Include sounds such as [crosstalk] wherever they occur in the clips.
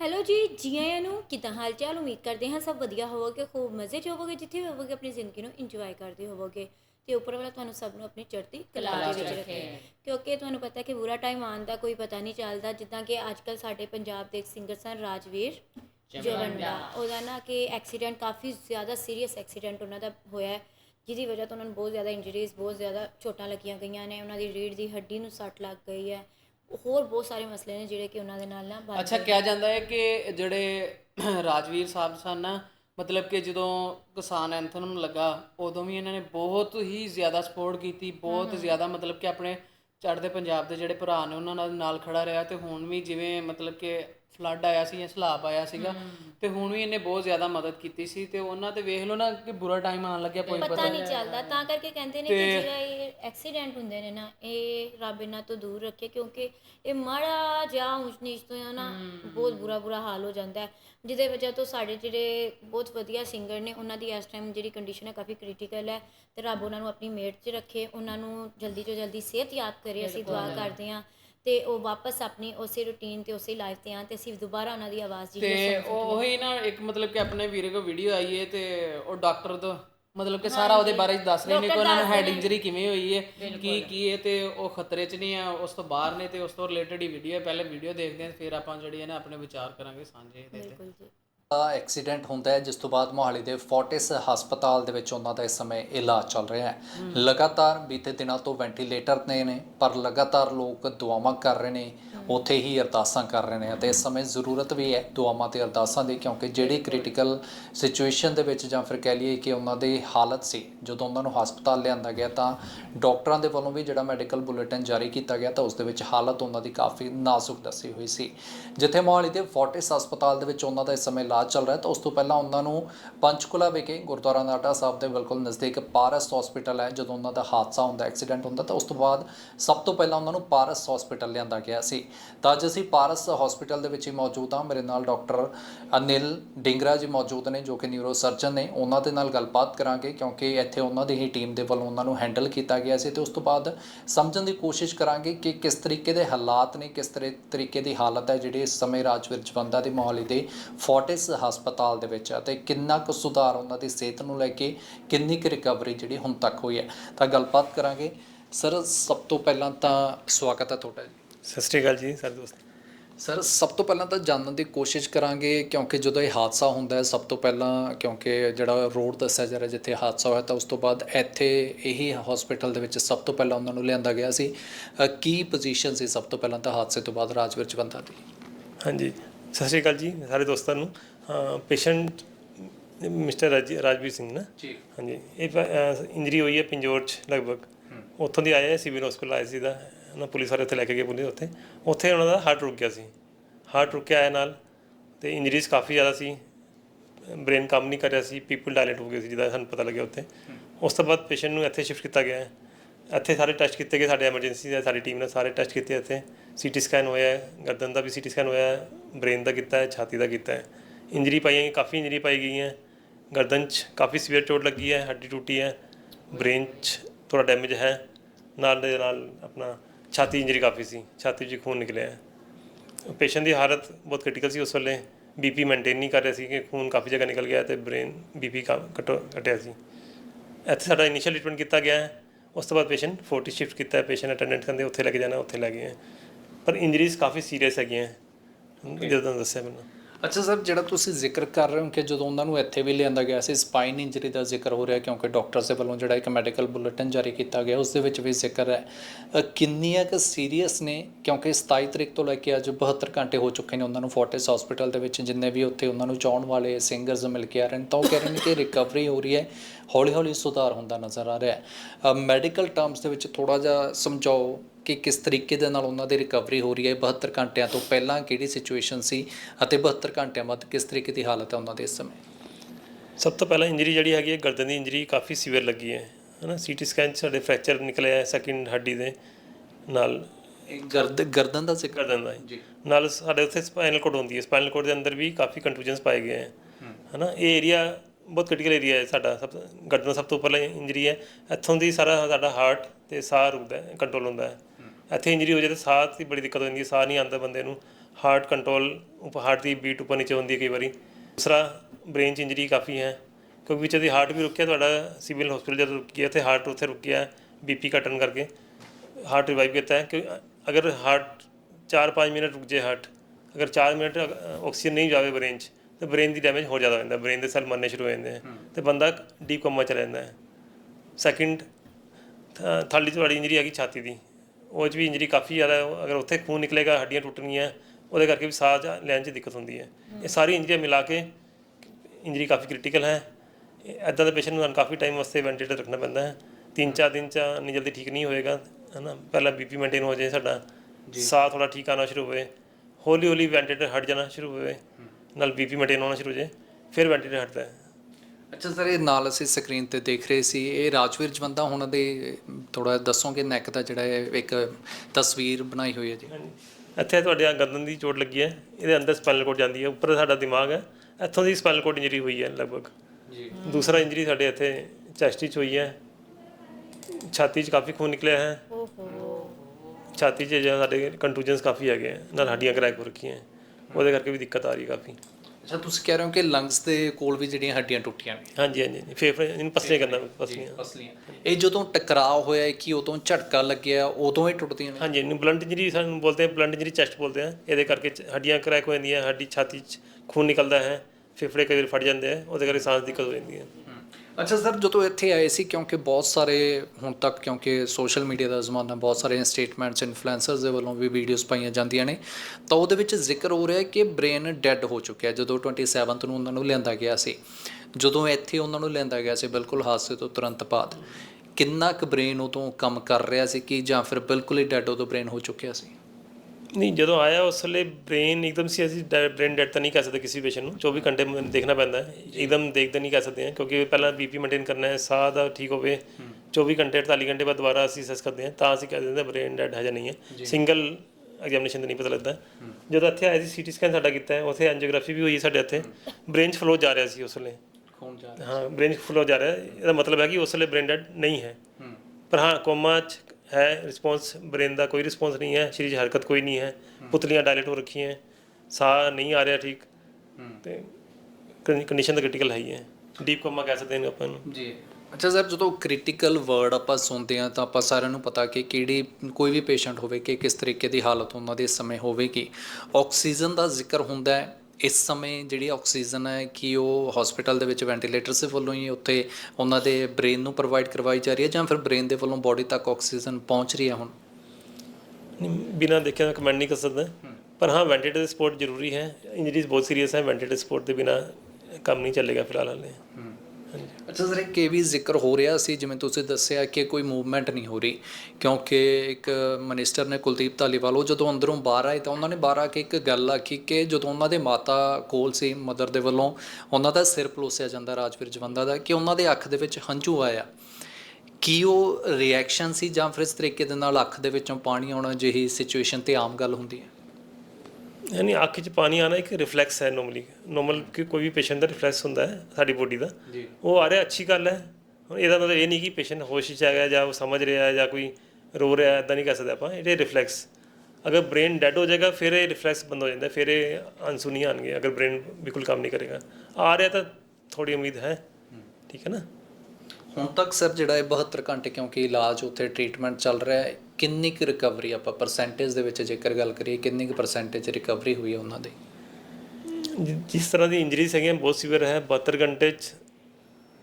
Hello ਜੀ ਜੀ ਆਇਆਂ ਨੂੰ। ਕਿੱਦਾਂ ਹਾਲ ਚਾਲ ਉਮੀਦ ਕਰਦੇ ਹਾਂ ਸਭ ਵਧੀਆ ਹੋਵੋਗੇ ਖੂਬ ਮਜ਼ੇ 'ਚ ਹੋਵੋਗੇ ਜਿੱਥੇ ਵੀ ਹੋਵੋਗੇ ਆਪਣੀ ਜ਼ਿੰਦਗੀ ਨੂੰ ਇੰਜੋਏ ਕਰਦੇ ਹੋਵੋਗੇ। ਤੇ ਉੱਪਰ ਵਾਲਾ ਤੁਹਾਨੂੰ ਸਭ ਨੂੰ ਆਪਣੀ ਚੜ੍ਹਦੀ ਕਲਾ ਦੇ ਵਿੱਚ ਰੱਖੇ। ਕਿਉਂਕਿ ਤੁਹਾਨੂੰ ਪਤਾ ਕਿ ਬੁਰਾ ਟਾਈਮ ਆਉਣ ਦਾ ਕੋਈ ਪਤਾ ਨਹੀਂ ਚੱਲਦਾ ਜਿੱਦਾਂ ਕਿ ਅੱਜ ਕੱਲ ਸਾਡੇ ਪੰਜਾਬ ਦੇ ਇੱਕ ਸਿੰਗਰ ਸਨ ਰਾਜਵੀਰ ਜਵੰਡਾ। ਉਹਦਾ ਨਾ ਕਿ ਐਕਸੀਡੈਂਟ ਕਾਫੀ ਜ਼ਿਆਦਾ ਸੀਰੀਅਸ ਐਕਸੀਡੈਂਟ ਉਹਨਾਂ ਦਾ ਹੋਇਆ ਹੈ ਜਿਹਦੀ ਵਜ੍ਹਾ ਤੋਂ ਉਹਨਾਂ ਨੂੰ ਬਹੁਤ ਜ਼ਿਆਦਾ ਇੰਜਰੀਜ਼ ਬਹੁਤ ਜ਼ਿਆਦਾ ਚੋਟਾਂ ਲੱਗੀਆਂ ਗਈਆਂ ਨੇ। ਉਹਨਾਂ ਦੀ ਰੀੜ੍ਹ ਦੀ ਹੱਡੀ ਨੂੰ ਸੱਟ ਲੱਗ ਗਈ ਹੈ। ਹੋਰ ਬਹੁਤ ਸਾਰੇ ਮਸਲੇ ਨੇ ਜਿਹੜੇ ਕਿ ਉਹਨਾਂ ਦੇ ਨਾਲ ਨਾ ਅੱਛਾ ਕਿਹਾ ਜਾਂਦਾ ਹੈ ਕਿ ਜਿਹੜੇ [clears throat] ਰਾਜਵੀਰ ਸਾਹਿਬ ਸਨ ਨਾ ਮਤਲਬ ਕਿ ਜਦੋਂ ਕਿਸਾਨ ਐਂਥਮ ਲੱਗਾ ਉਦੋਂ ਵੀ ਇਹਨਾਂ ਨੇ ਬਹੁਤ ਹੀ ਜ਼ਿਆਦਾ ਸਪੋਰਟ ਕੀਤੀ ਬਹੁਤ ਜ਼ਿਆਦਾ ਮਤਲਬ ਕਿ ਆਪਣੇ ਚੜ੍ਹਦੇ ਪੰਜਾਬ ਦੇ ਜਿਹੜੇ ਭਰਾ ਨੇ ਉਹਨਾਂ ਨਾਲ ਨਾਲ ਖੜਾ ਰਿਹਾ ਤੇ ਹੁਣ ਵੀ ਜਿਵੇਂ ਮਤਲਬ ਕਿ ਫਲੱਡ ਆਇਆ ਸੀ ਜਾਂ ਸਲਾਬ ਆਇਆ ਸੀਗਾ ਤੇ ਹੁਣ ਵੀ ਇਹਨੇ ਬਹੁਤ ਜ਼ਿਆਦਾ ਮਦਦ ਕੀਤੀ ਸੀ ਤੇ ਉਹਨਾਂ ਤੇ ਵੇਖ ਲਓ ਨਾ ਕਿ ਬੁਰਾ ਟਾਈਮ ਆਉਣ ਲੱਗਿਆ ਕੋਈ ਪਤਾ ਨਹੀਂ ਚੱਲਦਾ ਤਾਂ ਕਰਕੇ ਕਹਿੰਦੇ ਨੇ ਕਿ ਜਿਹੜਾ ਇਹ ਐਕਸੀਡੈਂਟ ਹੁੰਦੇ ਨੇ ਨਾ ਇਹ ਰੱਬ ਇਹਨਾਂ ਤੋਂ ਦੂਰ ਰੱਖੇ ਕਿਉਂਕਿ ਇਹ ਮਾੜਾ ਜਿਹਾ ਨੀਚ ਤੋਂ ਹੈ ਨਾ ਬਹੁਤ ਬੁਰਾ ਬੁਰਾ ਹਾਲ ਹੋ ਜਾਂਦਾ ਹੈ ਜਿਹਦੇ ਵਜ੍ਹਾ ਤੋਂ ਸਾਡੇ ਜਿਹੜੇ ਬਹੁਤ ਵਧੀਆ ਸਿੰਗਰ ਨੇ ਉਹਨਾਂ ਦੀ ਇਸ ਟਾਈਮ ਜਿਹੜੀ ਕੰਡੀਸ਼ਨ ਹੈ ਕਾਫੀ ਕ੍ਰਿਟੀਕਲ ਹੈ ਤੇ ਰੱਬ ਉਹਨਾਂ ਨੂੰ ਆਪਣੀ ਮੇਟ 'ਚ ਰੱਖੇ ਉਹਨਾਂ ਨੂੰ ਜਲਦੀ ਤੋਂ ਜਲਦੀ ਸਿਹਤ ਯਾਦ ਕਰੇ ਅਸੀਂ ਦੁਆ ਕਰਦੇ ਹਾਂ। ਤੇ ਉਹ ਵਾਪਸ ਆਪਣੀ ਉਸੇ ਰੁਟੀਨ ਤੇ ਉਸੇ ਲਾਈਫ ਤੇ ਆਉਣ ਤੇ ਅਸੀਂ ਦੁਬਾਰਾ ਉਹਨਾਂ ਦੀ ਆਵਾਜ਼ ਜਿਹੜੀ ਤੇ ਉਹ ਉਹੀ ਨਾ ਇੱਕ ਮਤਲਬ ਕਿ ਆਪਣੇ ਵੀਰੇ ਕੋ ਵੀਡੀਓ ਆਈ ਹੈ ਤੇ ਉਹ ਡਾਕਟਰ ਤੋਂ ਮਤਲਬ ਕਿ ਸਾਰਾ ਉਹਦੇ ਬਾਰੇ ਦੱਸ ਰਹੇ ਨੇ ਕਿ ਉਹਨਾਂ ਨੂੰ ਹੈਡ ਇੰਜਰੀ ਕਿਵੇਂ ਹੋਈ ਹੈ ਕੀ ਕੀ ਹੈ ਤੇ ਉਹ ਖਤਰੇ 'ਚ ਨਹੀਂ ਆ ਉਸ ਤੋਂ ਬਾਹਰ ਨੇ ਤੇ ਉਸ ਤੋਂ ਰਿਲੇਟਡ ਹੀ ਵੀਡੀਓ ਹੈ। ਪਹਿਲੇ ਵੀਡੀਓ ਦੇਖਦੇ ਹਾਂ ਫਿਰ ਆਪਾਂ ਜਿਹੜੀ ਹੈ ਨਾ ਆਪਣੇ ਵਿਚਾਰ ਕਰਾਂਗੇ ਸਾਂਝੇ ਇਹਦੇ ਤੇ। ਬਿਲਕੁਲ ਜੀ। ਦਾ ਐਕਸੀਡੈਂਟ ਹੁੰਦਾ ਹੈ ਜਿਸ ਤੋਂ ਬਾਅਦ ਮੋਹਾਲੀ ਦੇ ਫੋਰਟਿਸ ਹਸਪਤਾਲ ਦੇ ਵਿੱਚ ਉਹਨਾਂ ਦਾ ਇਸ ਸਮੇਂ ਇਲਾਜ ਚੱਲ ਰਿਹਾ ਹੈ। ਲਗਾਤਾਰ ਬੀਤੇ ਦਿਨਾਂ ਤੋਂ ਵੈਂਟੀਲੇਟਰ ਤੇ ਨੇ ਪਰ ਲਗਾਤਾਰ ਲੋਕ ਦੁਆਵਾਂ ਕਰ ਰਹੇ ਨੇ ਉੱਥੇ ਹੀ ਅਰਦਾਸਾਂ ਕਰ ਰਹੇ ਨੇ ਅਤੇ ਇਸ ਸਮੇਂ ਜ਼ਰੂਰਤ ਵੀ ਹੈ ਦੁਆਵਾਂ ਤੇ ਅਰਦਾਸਾਂ ਦੀ ਕਿਉਂਕਿ ਜਿਹੜੀ ਕ੍ਰਿਟੀਕਲ ਸਿਚੁਏਸ਼ਨ ਦੇ ਵਿੱਚ ਜਾਂ ਫਿਰ ਕਹਿ ਲਈਏ ਕਿ ਉਹਨਾਂ ਦੀ ਹਾਲਤ ਸੀ ਜਦੋਂ ਉਹਨਾਂ ਨੂੰ ਹਸਪਤਾਲ ਲਿਆਂਦਾ ਗਿਆ ਤਾਂ ਡਾਕਟਰਾਂ ਦੇ ਵੱਲੋਂ ਵੀ ਜਿਹੜਾ ਮੈਡੀਕਲ ਬੁਲੇਟਿਨ ਜਾਰੀ ਕੀਤਾ ਗਿਆ ਤਾਂ ਉਸ ਦੇ ਵਿੱਚ ਹਾਲਤ ਉਹਨਾਂ ਦੀ ਕਾਫੀ ਨਾਜ਼ੁਕ ਦੱਸੀ ਹੋਈ ਸੀ। ਜਿੱਥੇ ਮੋਹਾਲੀ ਦੇ ਫੋਰਟਿਸ ਹਸਪਤਾਲ ਦੇ ਵਿੱਚ ਉਹਨਾਂ ਦਾ ਇਸ ਸਮੇਂ ਇਲਾਜ ਚੱਲ ਰਿਹਾ ਤਾਂ ਉਸ ਤੋਂ ਪਹਿਲਾਂ ਉਹਨਾਂ ਨੂੰ ਪੰਚਕੁਲਾ ਵਿਖੇ ਗੁਰਦੁਆਰਾ ਨਾਟਾ ਸਾਹਿਬ ਦੇ ਬਿਲਕੁਲ ਨਜ਼ਦੀਕ ਪਾਰਸ ਹਸਪੀਟਲ ਹੈ, ਜਦੋਂ ਉਹਨਾਂ ਦਾ ਹਾਦਸਾ ਹੁੰਦਾ ਐਕਸੀਡੈਂਟ ਹੁੰਦਾ, ਤਾਂ ਉਸ ਤੋਂ ਬਾਅਦ ਸਭ ਤੋਂ ਪਹਿਲਾਂ ਉਹਨਾਂ ਨੂੰ ਪਾਰਸ ਹਸਪੀਟਲ ਲਿਆਂਦਾ ਗਿਆ ਸੀ। ਤਾਂ ਅੱਜ ਅਸੀਂ ਪਾਰਸ ਹਸਪੀਟਲ ਦੇ ਵਿੱਚ ਹੀ ਮੌਜੂਦ ਹਾਂ। ਮੇਰੇ ਨਾਲ ਡਾਕਟਰ ਅਨਿਲ ਡਿੰਗਰਾ ਜੀ ਮੌਜੂਦ ਨੇ, ਜੋ ਕਿ ਨਿਊਰੋ ਸਰਜਨ ਨੇ। ਉਹਨਾਂ ਦੇ ਨਾਲ ਗੱਲਬਾਤ ਕਰਾਂਗੇ, ਕਿਉਂਕਿ ਇੱਥੇ ਉਹਨਾਂ ਦੀ ਹੀ ਟੀਮ ਦੇ ਵੱਲੋਂ ਉਹਨਾਂ ਨੂੰ ਹੈਂਡਲ ਕੀਤਾ ਗਿਆ ਸੀ। ਤੇ ਉਸ ਤੋਂ ਬਾਅਦ ਸਮਝਣ ਦੀ ਕੋਸ਼ਿਸ਼ ਕਰਾਂਗੇ ਕਿ ਕਿਸ ਤਰੀਕੇ ਦੇ ਹਾਲਾਤ ਨੇ, ਕਿਸ ਤਰੀ- ਤਰੀਕੇ ਦੀ ਹਾਲਤ ਹੈ, ਜਿਹੜੇ ਇਸ ਸਮੇਂ ਰਾਜਵੀਰ ਜਵੰਦਾ ਦੀ ਮੋਹਾਲੀ ਦੇ ਫੋਰਟਿਸ ਹਸਪਤਾਲ ਦੇ ਵਿੱਚ ਹੈ ਤੇ ਕਿੰਨਾ ਕੁ ਸੁਧਾਰ ਉਹਨਾਂ ਦੀ ਸਿਹਤ ਨੂੰ ਲੈ ਕੇ ਕਿੰਨੀ ਕੁ ਰਿਕਵਰੀ ਜਿਹੜੀ ਹੁਣ ਤੱਕ ਹੋਈ ਹੈ? ਤਾਂ ਗੱਲਬਾਤ ਕਰਾਂਗੇ। ਸਰ ਸਭ ਤੋਂ ਪਹਿਲਾਂ ਤਾਂ ਸਵਾਗਤ ਹੈ ਤੁਹਾਡਾ ਜੀ। ਸਤਿ ਸ਼੍ਰੀ ਅਕਾਲ ਜੀ ਸਾਰੇ ਦੋਸਤ। ਸਰ ਸਭ ਤੋਂ ਪਹਿਲਾਂ ਤਾਂ ਜਾਣਨ ਦੀ ਕੋਸ਼ਿਸ਼ ਕਰਾਂਗੇ ਕਿਉਂਕਿ ਜਦੋਂ ਇਹ ਹਾਦਸਾ ਹੁੰਦਾ ਹੈ ਸਭ ਤੋਂ ਪਹਿਲਾਂ ਕਿਉਂਕਿ ਜਿਹੜਾ ਰੋਡ ਦੱਸਿਆ ਜਾ ਰਿਹਾ ਜਿੱਥੇ ਹਾਦਸਾ ਹੋਇਆ ਤਾਂ ਉਸ ਤੋਂ ਬਾਅਦ ਇੱਥੇ ਇਹੀ ਹਸਪੀਟਲ ਦੇ ਵਿੱਚ ਸਭ ਤੋਂ ਪਹਿਲਾਂ ਉਹਨਾਂ ਨੂੰ ਲਿਆਂਦਾ ਗਿਆ ਸੀ। ਕੀ ਪੋਜੀਸ਼ਨ ਸੀ ਸਭ ਤੋਂ ਪਹਿਲਾਂ ਤਾਂ ਹਾਦਸੇ ਤੋਂ ਬਾਅਦ ਰਾਜਵੀਰ ਜਵੰਦਾ ਦੀ? ਹਾਂਜੀ। ਸਤਿ ਸ਼੍ਰੀ ਅਕਾਲ ਜੀ ਸਾਰੇ ਦੋਸਤਾਂ ਨੂੰ। ਪੇਸ਼ੈਂਟ ਮਿਸਟਰ ਰਾਜਵੀਰ ਸਿੰਘ ਨਾ? ਜੀ। ਹਾਂਜੀ ਇਹ ਇੰਜਰੀ ਹੋਈ ਹੈ ਪਿੰਜੋਰ ਚ ਲਗਭਗ। ਉੱਥੋਂ ਦੀ ਆਏ ਸਿਵਲ ਹਸਪੀਟਲ ਆਏ ਸੀ ਦਾ। ਨਾ ਪੁਲਿਸ ਵਾਲੇ ਉੱਥੇ ਲੈ ਕੇ ਗਏ ਪੁਲਿਸ ਉੱਥੇ। ਉੱਥੇ ਉਹਨਾਂ ਦਾ ਹਾਰਟ ਰੁਕ ਗਿਆ ਸੀ। ਹਾਰਟ ਰੁਕਿਆ ਆਇਆ ਨਾਲ ਤੇ ਇੰਜਰੀਜ਼ ਕਾਫੀ ਜ਼ਿਆਦਾ ਸੀ। ਬ੍ਰੇਨ ਕੰਮ ਨਹੀਂ ਕਰ ਰਿਹਾ ਸੀ ਪੀਪਲ ਡਾਇਲੇਟ ਹੋ ਗਏ ਸੀ ਜਿਹਦਾ ਸਾਨੂੰ ਪਤਾ ਲੱਗਿਆ ਉੱਥੇ। ਉਸ ਤੋਂ ਬਾਅਦ ਪੇਸ਼ੈਂਟ ਨੂੰ ਇੱਥੇ ਸ਼ਿਫਟ ਕੀਤਾ ਗਿਆ। ਹੈ ਇੱਥੇ ਸਾਰੇ ਟੈਸਟ ਕੀਤੇ ਗਏ ਸਾਡੇ ਐਮਰਜੈਂਸੀ ਦੇ ਸਾਡੀ ਟੀਮ ਨੇ ਸਾਰੇ ਟੈਸਟ ਕੀਤੇ ਇੱਥੇ। ਸੀਟੀ ਸਕੈਨ ਹੋਇਆ ਹੈ ਗਰਦਨ ਦਾ ਵੀ ਸੀਟੀ ਸਕੈਨ ਹੋਇਆ ਹੈ ਬ੍ਰੇਨ ਦਾ ਕੀਤਾ ਹੈ ਛਾਤੀ ਦਾ ਕੀਤਾ। ਹੈ ਇੰਜਰੀ ਪਾਈ ਹੈ ਕਾਫੀ ਇੰਜਰੀ ਪਾਈ ਗਈ ਹੈ ਗਰਦਨ 'ਚ ਕਾਫੀ ਸੀਵੀਅਰ ਚੋਟ ਲੱਗੀ ਹੈ ਹੱਡੀ ਟੁੱਟੀ ਹੈ ਬ੍ਰੇਨ 'ਚ ਥੋੜਾ ਡੈਮੇਜ ਹੈ। ਨਾਲ ਦੇ ਨਾਲ ਆਪਣਾ ਛਾਤੀ ਇੰਜਰੀ ਕਾਫੀ ਸੀ ਛਾਤੀ 'ਚ ਖੂਨ ਨਿਕਲਿਆ। ਹੈ ਪੇਸ਼ੈਂਟ ਦੀ ਹਾਲਤ ਬਹੁਤ ਕ੍ਰਿਟੀਕਲ ਸੀ ਉਸ ਵੇਲੇ। ਬੀਪੀ ਮੇਨਟੇਨ ਨਹੀਂ ਕਰ ਰਿਹਾ ਸੀ ਕਿ ਖੂਨ ਕਾਫੀ ਜਗ੍ਹਾ ਨਿਕਲ ਗਿਆ ਤੇ ਬ੍ਰੇਨ ਬੀਪੀ ਘਟੋ ਘਟਿਆ ਸੀ। ਇੱਥੇ ਸਾਡਾ ਇਨੀਸ਼ੀਅਲ ਟ੍ਰੀਟਮੈਂਟ ਕੀਤਾ ਗਿਆ ਹੈ। ਉਸ ਤੋਂ ਬਾਅਦ ਪੇਸ਼ੈਂਟ 40 ਸ਼ਿਫਟ ਕੀਤਾ ਹੈ। ਪੇਸ਼ੈਂਟ ਅਟੈਂਡੈਂਟ ਕਹਿੰਦੇ ਉੱਥੇ ਲੈ ਕੇ ਜਾਣਾ ਉੱਥੇ ਲੈ ਗਏ ਹੈ ਪਰ ਇੰਜਰੀਜ਼ ਕਾਫੀ ਸੀਰੀਅਸ ਹੈਗੀਆਂ। ਜਦੋਂ ਦੱਸਿਆ ਮੈਨੂੰ ਅੱਛਾ ਸਰ ਜਿਹੜਾ ਤੁਸੀਂ ਜ਼ਿਕਰ ਕਰ ਰਹੇ ਹੋ ਕਿ ਜਦੋਂ ਉਹਨਾਂ ਨੂੰ ਇੱਥੇ ਵੀ ਲਿਆਂਦਾ ਗਿਆ ਸੀ ਸਪਾਈਨ ਇੰਜਰੀ ਦਾ ਜ਼ਿਕਰ ਹੋ ਰਿਹਾ ਕਿਉਂਕਿ ਡਾਕਟਰਸ ਦੇ ਵੱਲੋਂ ਜਿਹੜਾ ਇੱਕ ਮੈਡੀਕਲ ਬੁਲੇਟਿਨ ਜਾਰੀ ਕੀਤਾ ਗਿਆ ਉਸ ਦੇ ਵਿੱਚ ਵੀ ਜ਼ਿਕਰ ਹੈ। ਅ, ਕਿੰਨੀਆਂ ਕੁ ਸੀਰੀਅਸ ਨੇ? ਕਿਉਂਕਿ 27 ਤਰੀਕ ਤੋਂ ਲੈ ਕੇ ਅੱਜ 72 ਘੰਟੇ ਹੋ ਚੁੱਕੇ ਨੇ ਉਹਨਾਂ ਨੂੰ ਫੋਰਟਿਸ ਹਸਪੀਟਲ ਦੇ ਵਿੱਚ ਜਿੰਨੇ ਵੀ ਉੱਥੇ ਉਹਨਾਂ ਨੂੰ ਚਾਹਣ ਵਾਲੇ ਸਿੰਗਰਸ ਮਿਲ ਕੇ ਆ ਰਹੇ ਨੇ। ਤਾਂ ਉਹ ਕਹਿ ਰਹੇ ਨੇ ਕਿ ਰਿਕਵਰੀ ਹੋ ਰਹੀ ਹੈ। ਹੌਲੀ ਹੌਲੀ ਸੁਧਾਰ ਹੁੰਦਾ ਨਜ਼ਰ ਆ ਰਿਹਾ ਹੈ। ਮੈਡੀਕਲ ਟਰਮਸ ਦੇ ਵਿੱਚ ਥੋੜਾ ਜਿਹਾ ਸਮਝਾਓ ਕਿ ਕਿਸ ਤਰੀਕੇ ਦੇ ਨਾਲ ਉਹਨਾਂ ਦੀ ਰਿਕਵਰੀ ਹੋ ਰਹੀ ਹੈ 72 ਘੰਟਿਆਂ ਤੋਂ ਪਹਿਲਾਂ ਕਿਹੜੀ ਸਿਚੁਏਸ਼ਨ ਸੀ ਅਤੇ 72 ਘੰਟਿਆਂ ਬਾਅਦ ਕਿਸ ਤਰੀਕੇ ਦੀ ਹਾਲਤ ਹੈ ਉਹਨਾਂ ਦੀ ਇਸ ਸਮੇਂ? ਸਭ ਤੋਂ ਪਹਿਲਾਂ ਇੰਜਰੀ ਜਿਹੜੀ ਹੈਗੀ ਹੈ ਗਰਦਨ ਦੀ ਇੰਜਰੀ ਕਾਫੀ ਸੀਵੀਅਰ ਲੱਗੀ ਹੈ। ਹਨਾ ਸੀਟੀ ਸਕੈਨ 'ਚ ਸਾਡੇ ਫ੍ਰੈਕਚਰ ਨਿਕਲਿਆ ਹੈ ਸੈਕਿੰਡ ਹੱਡੀ ਦੇ ਨਾਲ। ਗਰਦ ਗਰਦਨ ਦਾ ਜ਼ਿਕਰ? ਗਰਦਨ ਦਾ ਜੀ। ਨਾਲ ਸਾਡੇ ਉੱਥੇ ਸਪਾਈਨਲ ਕੋਡ ਹੁੰਦੀ ਹੈ ਸਪਾਈਨਲ ਕੋਡ ਦੇ ਅੰਦਰ ਵੀ ਕਾਫੀ ਕੰਟੂਜਨਸ ਪਾਏ ਗਏ ਹੈ। ਹਨਾ ਇਹ ਏਰੀਆ ਬਹੁਤ ਕ੍ਰਿਟੀਕਲ ਏਰੀਆ ਹੈ ਸਾਡਾ, ਸਭ ਤੋਂ- ਗਰਦਨ ਸਭ ਤੋਂ ਪਹਿਲਾਂ ਇੰਜਰੀ ਹੈ। ਇੱਥੋਂ ਦੀ ਸਾਰਾ ਸਾਡਾ ਹਾਰਟ ਤੇ ਸਾਹ ਰੁਕਦਾ ਹੈ ਕੰਟਰੋਲ ਹੁੰਦਾ ਹੈ। ਇੱਥੇ ਇੰਜਰੀ ਹੋ ਜਾਏ ਤਾਂ ਸਾਹ ਦੀ ਬੜੀ ਦਿੱਕਤ ਹੋ ਜਾਂਦੀ ਹੈ, ਸਾਹ ਨਹੀਂ ਆਉਂਦਾ ਬੰਦੇ ਨੂੰ। ਹਾਰਟ ਕੰਟਰੋਲ ਉੱਪਰ ਹਾਰਟ ਦੀ ਬੀਟ ਉੱਪਰ ਨੀਚੇ ਹੁੰਦੀ ਹੈ ਕਈ ਵਾਰੀ। ਦੂਸਰਾ ਬ੍ਰੇਨ 'ਚ ਇੰਜਰੀ ਕਾਫੀ ਹੈ, ਕਿਉਂਕਿ ਵਿੱਚ ਦੀ ਹਾਰਟ ਵੀ ਰੁਕਿਆ, ਤੁਹਾਡਾ ਸਿਵਲ ਹਸਪੀਟਲ ਜਦੋਂ ਰੁਕ ਗਿਆ ਤੇ ਹਾਰਟ ਉੱਥੇ ਰੁਕ ਗਿਆ ਬੀਪੀ ਘਟਣ ਕਰਕੇ। ਹਾਰਟ ਰਿਵਾਈਵ ਕੀਤਾ ਹੈ, ਕਿ ਅਗਰ ਹਾਰਟ 4-5 ਮਿੰਟ ਰੁਕ ਜੇ ਹਾਰਟ ਅਗਰ 4 ਮਿੰਟ ਆਕਸੀਜਨ ਨਹੀਂ ਜਾਵੇ ਬ੍ਰੇਨ 'ਚ ਤਾਂ ਬ੍ਰੇਨ ਦੀ ਡੈਮੇਜ ਹੋ ਜ਼ਿਆਦਾ ਹੋ ਜਾਂਦਾ ਬ੍ਰੇਨ ਦੇ ਸੈੱਲ ਮਰਨੇ ਸ਼ੁਰੂ ਹੋ ਜਾਂਦੇ ਹੈ। ਤੇ ਬੰਦਾ ਡੀਪ ਕੋਮਾ ਚ ਰਹਿੰਦਾ ਹੈ। ਸੈਕਿੰਡ ਥਰਡ ਤੁਹਾਡੀ ਇੰਜਰੀ ਹੈਗੀ ਛਾਤੀ ਦੀ। ਉਹ 'ਚ ਵੀ ਇੰਜਰੀ ਕਾਫੀ ਜ਼ਿਆਦਾ ਹੈ। ਅਗਰ ਉੱਥੇ ਖੂਨ ਨਿਕਲੇਗਾ ਹੱਡੀਆਂ ਟੁੱਟਣਗੀਆਂ ਉਹਦੇ ਕਰਕੇ ਵੀ ਸਾਹ ਜਾਂ ਲੈਣ 'ਚ ਦਿੱਕਤ ਹੁੰਦੀ ਹੈ। ਇਹ ਸਾਰੀ ਇੰਜਰੀਆਂ ਮਿਲਾ ਕੇ ਇੰਜਰੀ ਕਾਫੀ ਕ੍ਰਿਟੀਕਲ ਹੈ। ਐਦਾਂ ਦੇ ਪੇਸ਼ੈਂਟ ਨੂੰ ਕਾਫੀ ਟਾਈਮ ਵਾਸਤੇ ਵੈਂਟੀਲੇਟਰ ਰੱਖਣਾ ਪੈਂਦਾ ਹੈ। ਤਿੰਨ ਚਾਰ ਦਿਨ ਚ ਇੰਨੀ ਜਲਦੀ ਠੀਕ ਨਹੀਂ ਹੋਏਗਾ ਹਨਾ? ਪਹਿਲਾਂ ਬੀਪੀ ਮੇਨਟੇਨ ਹੋ ਜਾਏ ਸਾਡਾ। ਸਾਹ ਥੋੜਾ ਠੀਕ ਆਉਣਾ ਸ਼ੁਰੂ ਹੋਵੇ। ਹੌਲੀ ਹੌਲੀ ਵੈਂਟੀਲੇਟਰ ਹਟ ਜਾਣਾ ਸ਼ੁਰੂ ਹੋਵੇ। ਨਾਲ ਬੀਪੀ ਮੇਨਟੇਨ ਹੋਣਾ ਸ਼ੁਰੂ ਹੋ ਜਾਏ ਫਿਰ ਵੈਂਟੀਲੇਟਰ ਹਟਦਾ ਹੈ। ਅੱਛਾ ਸਰ ਇਹ ਨਾਲ ਅਸੀਂ ਸਕਰੀਨ ਤੇ ਦੇਖ ਰਹੇ ਸੀ। ਇਹ ਰਾਜਵੀਰ ਜਵੰਦਾ ਹੁਣ ਦੇ ਥੋੜਾ ਦੱਸੋਗੇ ਨੈਕ ਦਾ ਜਿਹੜਾ ਇਹ ਇੱਕ ਤਸਵੀਰ ਬਣਾਈ ਹੋਈ ਹੈ ਜੀ? ਇੱਥੇ ਤੁਹਾਡੇ ਆਹ ਗਰਦਨ ਦੀ ਚੋਟ ਲੱਗੀ ਹੈ। ਇਹਦੇ ਅੰਦਰ ਸਪਾਈਨਲ ਕੋਡ ਜਾਂਦੀ ਹੈ। ਉੱਪਰ ਸਾਡਾ ਦਿਮਾਗ ਹੈ। ਇੱਥੋਂ ਦੀ ਸਪਾਈਨਲ ਕੋਡ ਇੰਜਰੀ ਹੋਈ ਹੈ ਲਗਭਗ। ਜੀ। ਦੂਸਰਾ ਇੰਜਰੀ ਸਾਡੇ ਇੱਥੇ ਚੈਸਟ 'ਚ ਹੋਈ ਹੈ। ਛਾਤੀ 'ਚ ਕਾਫੀ ਖੂਨ ਨਿਕਲਿਆ ਹੈ। ਓਹੋ। ਛਾਤੀ 'ਚ ਜਿਹੜਾ ਸਾਡੇ ਕੰਟੂਜਨਸ ਕਾਫੀ ਹੈਗੇ ਆ ਨਾਲ ਹੱਡੀਆਂ ਕਰੈਕ ਹੋ ਰੱਖੀਆਂ ਉਹਦੇ ਕਰਕੇ ਵੀ ਦਿੱਕਤ ਆ ਰਹੀ ਹੈ ਕਾਫੀ। ਅੱਛਾ ਤੁਸੀਂ ਕਹਿ ਰਹੇ ਹੋ ਕਿ ਲੰਗਸ ਦੇ ਕੋਲ ਵੀ ਜਿਹੜੀਆਂ ਹੱਡੀਆਂ ਟੁੱਟੀਆਂ ਨੇ। ਹਾਂਜੀ ਹਾਂਜੀ ਹਾਂਜੀ। ਫੇਫੜੇ ਇਹਨੂੰ ਪਸਲੀਆਂ ਕਰਨਾ ਪਸਲੀਆਂ। ਅਸਲੀਆਂ ਇਹ ਜਦੋਂ ਟਕਰਾਅ ਹੋਇਆ ਕਿ ਉਦੋਂ ਝਟਕਾ ਲੱਗਿਆ ਉਦੋਂ ਹੀ ਟੁੱਟਦੀਆਂ ਨੇ? ਹਾਂਜੀ ਇਹਨੂੰ ਬਲੰਟ ਇੰਜਰੀ ਸਾਨੂੰ ਬੋਲਦੇ ਆ ਬਲੰਟ ਇੰਜਰੀ ਚੈਸਟ ਬੋਲਦੇ ਆ। ਇਹਦੇ ਕਰਕੇ ਚ- ਹੱਡੀਆਂ ਕਰੈਕ ਹੋ ਜਾਂਦੀਆਂ ਹੱਡੀ ਛਾਤੀ 'ਚ ਖੂਨ ਨਿਕਲਦਾ ਹੈ ਫੇਫੜੇ ਕਈ ਵਾਰ ਫਟ ਜਾਂਦੇ ਆ ਉਹਦੇ ਕਰਕੇ ਸਾਹ ਦੀ ਦਿੱਕਤ ਹੋ ਜਾਂਦੀ ਹੈ। ਅੱਛਾ ਸਰ, ਜਦੋਂ ਇੱਥੇ ਆਏ ਸੀ, ਕਿਉਂਕਿ ਬਹੁਤ ਸਾਰੇ ਹੁਣ ਤੱਕ, ਕਿਉਂਕਿ ਸੋਸ਼ਲ ਮੀਡੀਆ ਦਾ ਜ਼ਮਾਨਾ, ਬਹੁਤ ਸਾਰੇ ਸਟੇਟਮੈਂਟਸ ਇਨਫਲੂਐਂਸਰਸ ਦੇ ਵੱਲੋਂ ਵੀ ਵੀਡੀਓਜ਼ ਪਾਈਆਂ ਜਾਂਦੀਆਂ ਨੇ, ਤਾਂ ਉਹਦੇ ਵਿੱਚ ਜ਼ਿਕਰ ਹੋ ਰਿਹਾ ਕਿ ਬ੍ਰੇਨ ਡੈੱਡ ਹੋ ਚੁੱਕਿਆ ਜਦੋਂ 27th ਨੂੰ ਉਹਨਾਂ ਨੂੰ ਲਿਆਂਦਾ ਗਿਆ ਸੀ। ਜਦੋਂ ਇੱਥੇ ਉਹਨਾਂ ਨੂੰ ਲਿਆਂਦਾ ਗਿਆ ਸੀ, ਬਿਲਕੁਲ ਹਾਦਸੇ ਤੋਂ ਤੁਰੰਤ ਬਾਅਦ, ਕਿੰਨਾ ਕੁ ਬ੍ਰੇਨ ਉਦੋਂ ਕੰਮ ਕਰ ਰਿਹਾ ਸੀ ਕਿ ਜਾਂ ਫਿਰ ਬਿਲਕੁਲ ਹੀ ਡੈੱਡ ਉਦੋਂ ਬ੍ਰੇਨ ਹੋ ਚੁੱਕਿਆ ਸੀ? ਨਹੀਂ ਜਦੋਂ ਆਇਆ ਉਸ ਵੇਲੇ ਬ੍ਰੇਨ ਇੱਕਦਮ ਸੀ ਅਸੀਂ ਬ੍ਰੇਨ ਡੈਡ ਤਾਂ ਨਹੀਂ ਕਹਿ ਸਕਦੇ ਕਿਸੇ ਪੇਸ਼ੈਂਟ ਨੂੰ 24 ਘੰਟੇ ਦੇਖਣਾ ਪੈਂਦਾ ਹੈ ਇੱਕਦਮ ਦੇਖਦੇ ਨਹੀਂ ਕਹਿ ਸਕਦੇ ਹਾਂ ਕਿਉਂਕਿ ਪਹਿਲਾਂ ਬੀਪੀ ਮੇਨਟੇਨ ਕਰਨਾ ਹੈ ਸਾਹ ਦਾ ਠੀਕ ਹੋਵੇ 24 ਘੰਟੇ 48 ਘੰਟੇ ਬਾਅਦ ਦੁਬਾਰਾ ਅਸੀਂ ਅਸੈਸ ਕਰਦੇ ਹਾਂ ਤਾਂ ਅਸੀਂ ਕਹਿ ਦਿੰਦੇ ਹਾਂ ਬ੍ਰੇਨ ਡੈਡ ਹੈ ਜਾਂ ਨਹੀਂ ਹੈ। ਸਿੰਗਲ ਐਗਜ਼ਾਮੀਨੇਸ਼ਨ ਤੇ ਨਹੀਂ ਪਤਾ ਲੱਗਦਾ। ਜਦੋਂ ਇੱਥੇ ਆਏ ਸੀ ਸੀਟੀ ਸਕੈਨ ਸਾਡਾ ਕੀਤਾ ਹੈ ਉੱਥੇ ਐਂਜੀਓਗ੍ਰਾਫੀ ਵੀ ਹੋਈ ਸਾਡੇ ਇੱਥੇ ਬ੍ਰੇਨ 'ਚ ਫਲੋ ਜਾ ਰਿਹਾ ਸੀ ਉਸ ਵੇਲੇ। ਖੂਨ ਜਾ ਹਾਂ ਬ੍ਰੇਨ 'ਚ ਫਲੋ ਜਾ ਰਿਹਾ ਹੈ ਇਹਦਾ ਮਤਲਬ ਹੈ ਕਿ ਉਸ ਵੇਲੇ ਬ੍ਰੇਨ ਡੈਡ ਨਹੀਂ ਹੈ। ਪਰ ਹਾਂ ਕੋਮਾ 'ਚ ਹੈ ਰਿਸਪੌਂਸ ਬ੍ਰੇਨ ਦਾ ਕੋਈ ਰਿਸਪੌਂਸ ਨਹੀਂ ਹੈ ਸਰੀਰ 'ਚ ਹਰਕਤ ਕੋਈ ਨਹੀਂ ਹੈ ਪੁਤਲੀਆਂ ਡਾਇਲੇਟ ਹੋ ਰੱਖੀਆਂ ਹੈ, ਸਾਹ ਨਹੀਂ ਆ ਰਿਹਾ ਠੀਕ। ਤੇ ਕੰਡੀਸ਼ਨ ਤਾਂ ਕ੍ਰਿਟੀਕਲ ਹੈ ਹੀ ਹੈ। ਡੀਪ ਕੋਮਾ ਕਹਿ ਸਕਦੇ ਨੇ ਆਪਾਂ ਨੂੰ ਜੀ। ਅੱਛਾ ਸਰ ਜਦੋਂ ਕ੍ਰਿਟੀਕਲ ਵਰਡ ਆਪਾਂ ਸੁਣਦੇ ਹਾਂ ਤਾਂ ਆਪਾਂ ਸਾਰਿਆਂ ਨੂੰ ਪਤਾ ਕਿ ਕਿਹੜੀ ਕੋਈ ਵੀ ਪੇਸ਼ੈਂਟ ਹੋਵੇ ਕਿ ਕਿਸ ਤਰੀਕੇ ਦੀ ਹਾਲਤ ਉਹਨਾਂ ਦੀ ਇਸ ਸਮੇਂ ਹੋਵੇਗੀ। ਆਕਸੀਜਨ ਦਾ ਜ਼ਿਕਰ ਹੁੰਦਾ ਹੈ ਇਸ ਸਮੇਂ ਜਿਹੜੀ ਆਕਸੀਜਨ ਹੈ ਕਿ ਉਹ ਹਸਪੀਟਲ ਦੇ ਵਿੱਚ ਵੈਂਟੀਲੇਟਰਸ ਵੱਲੋਂ ਹੀ ਉੱਥੇ ਉਹਨਾਂ ਦੇ ਬ੍ਰੇਨ ਨੂੰ ਪ੍ਰੋਵਾਈਡ ਕਰਵਾਈ ਜਾ ਰਹੀ ਹੈ ਜਾਂ ਫਿਰ ਬ੍ਰੇਨ ਦੇ ਵੱਲੋਂ ਬਾਡੀ ਤੱਕ ਆਕਸੀਜਨ ਪਹੁੰਚ ਰਹੀ ਹੈ ਹੁਣ? ਬਿਨਾਂ ਦੇਖਿਆ ਮੈਂ ਕਮੈਂਟ ਨਹੀਂ ਕਰ ਸਕਦਾ। ਪਰ ਹਾਂ ਵੈਂਟੀਲੇਟਰ ਸਪੋਰਟ ਜ਼ਰੂਰੀ ਹੈ। ਇੰਜਰੀਜ਼ ਬਹੁਤ ਸੀਰੀਅਸ ਹੈ ਵੈਂਟੀਲੇਟਰ ਸਪੋਰਟ ਦੇ ਬਿਨਾਂ ਕੰਮ ਨਹੀਂ ਚੱਲੇਗਾ ਫਿਲਹਾਲ ਹਾਲੇ। ਅੱਛਾ ਸਰ, ਇੱਕ ਇਹ ਵੀ ਜ਼ਿਕਰ ਹੋ ਰਿਹਾ ਸੀ? ਜਿਵੇਂ ਤੁਸੀਂ ਦੱਸਿਆ ਕਿ ਕੋਈ ਮੂਵਮੈਂਟ ਨਹੀਂ ਹੋ ਰਹੀ, ਕਿਉਂਕਿ ਇੱਕ ਮਿਨਿਸਟਰ ਨੇ ਕੁਲਦੀਪ ਧਾਲੀਵਾਲ, ਉਹ ਜਦੋਂ ਅੰਦਰੋਂ ਬਾਹਰ ਆਏ ਤਾਂ ਉਹਨਾਂ ਨੇ ਬਾਹਰ ਆ ਕੇ ਇੱਕ ਗੱਲ ਆਖੀ ਕਿ ਜਦੋਂ ਉਹਨਾਂ ਦੇ ਮਾਤਾ ਕੋਲ ਸੀ ਮਦਰ ਦੇ ਵੱਲੋਂ, ਉਹਨਾਂ ਦਾ ਸਿਰ ਪਲੋਸਿਆ ਜਾਂਦਾ ਰਾਜਵੀਰ ਜਵੰਦਾ ਦਾ ਕਿ ਉਹਨਾਂ ਦੇ ਅੱਖ ਦੇ ਵਿੱਚ ਹੰਝੂ ਆਇਆ ਕੀ ਉਹ ਰਿਐਕਸ਼ਨ ਸੀ ਜਾਂ ਫਿਰ ਇਸ ਤਰੀਕੇ ਦੇ ਨਾਲ ਅੱਖ ਦੇ ਵਿੱਚੋਂ ਪਾਣੀ ਆਉਣਾ ਜਿਹੀ ਸਿਚੁਏਸ਼ਨ ਤੇ ਆਮ ਗੱਲ ਹੁੰਦੀ ਹੈ? ਯਾਨੀ ਅੱਖ 'ਚ ਪਾਣੀ ਆਣਾ ਇੱਕ ਰਿਫਲੈਕਸ ਹੈ ਨੋਰਮਲੀ ਨੋਰਮਲ ਕਿ ਕੋਈ ਵੀ ਪੇਸ਼ੈਂਟ ਦਾ ਰਿਫਲੈਕਸ ਹੁੰਦਾ ਹੈ ਸਾਡੀ ਬੋਡੀ ਦਾ। ਜੀ। ਉਹ ਆ ਰਿਹਾ ਅੱਛੀ ਗੱਲ ਹੈ। ਹੁਣ ਇਹਦਾ ਮਤਲਬ ਇਹ ਨਹੀਂ ਕਿ ਪੇਸ਼ੈਂਟ ਹੋਸ਼ 'ਚ ਆ ਗਿਆ ਜਾਂ ਉਹ ਸਮਝ ਰਿਹਾ ਹੈ ਜਾਂ ਕੋਈ ਰੋ ਰਿਹਾ ਇਦਾਂ ਨਹੀਂ ਕਹਿ ਸਕਦੇ ਆਪਾਂ। ਇਹ ਰਿਫਲੈਕਸ ਅਗਰ ਬ੍ਰੇਨ ਡੈਡ ਹੋ ਜਾਏਗਾ ਫਿਰ ਇਹ ਰਿਫਲੈਕਸ ਬੰਦ ਹੋ ਜਾਂਦਾ ਫਿਰ ਇਹ ਆਂਸੂ ਨਹੀਂ ਆਣਗੇ ਅਗਰ ਬ੍ਰੇਨ ਬਿਲਕੁਲ ਕੰਮ ਨਹੀਂ ਕਰੇਗਾ। ਆ ਰਿਹਾ ਤਾਂ ਥੋੜੀ ਉਮੀਦ ਹੈ। ਠੀਕ ਹੈ ਨਾ? ਹੁਣ ਤੱਕ ਸਰ ਜਿਹੜਾ ਇਹ 72 ਘੰਟੇ ਕਿਉਂਕਿ ਇਲਾਜ ਉੱਥੇ ਟ੍ਰੀਟਮੈਂਟ ਚੱਲ ਰਿਹਾ ਹੈ ਕਿੰਨੀ ਕੁ ਰਿਕਵਰੀ ਆਪਾਂ ਪਰਸੈਂਟੇਜ ਦੇ ਵਿੱਚ ਜੇਕਰ ਗੱਲ ਕਰੀਏ ਕਿੰਨੀ ਕੁ ਪਰਸੈਂਟੇਜ ਰਿਕਵਰੀ ਹੋਈ ਹੈ ਉਹਨਾਂ ਦੀ? ਜਿਸ ਤਰ੍ਹਾਂ ਦੀ ਇੰਜਰੀਜ਼ ਹੈਗੀਆਂ ਬਹੁਤ ਸੀਵੀਅਰ ਹੈ 72 ਘੰਟੇ 'ਚ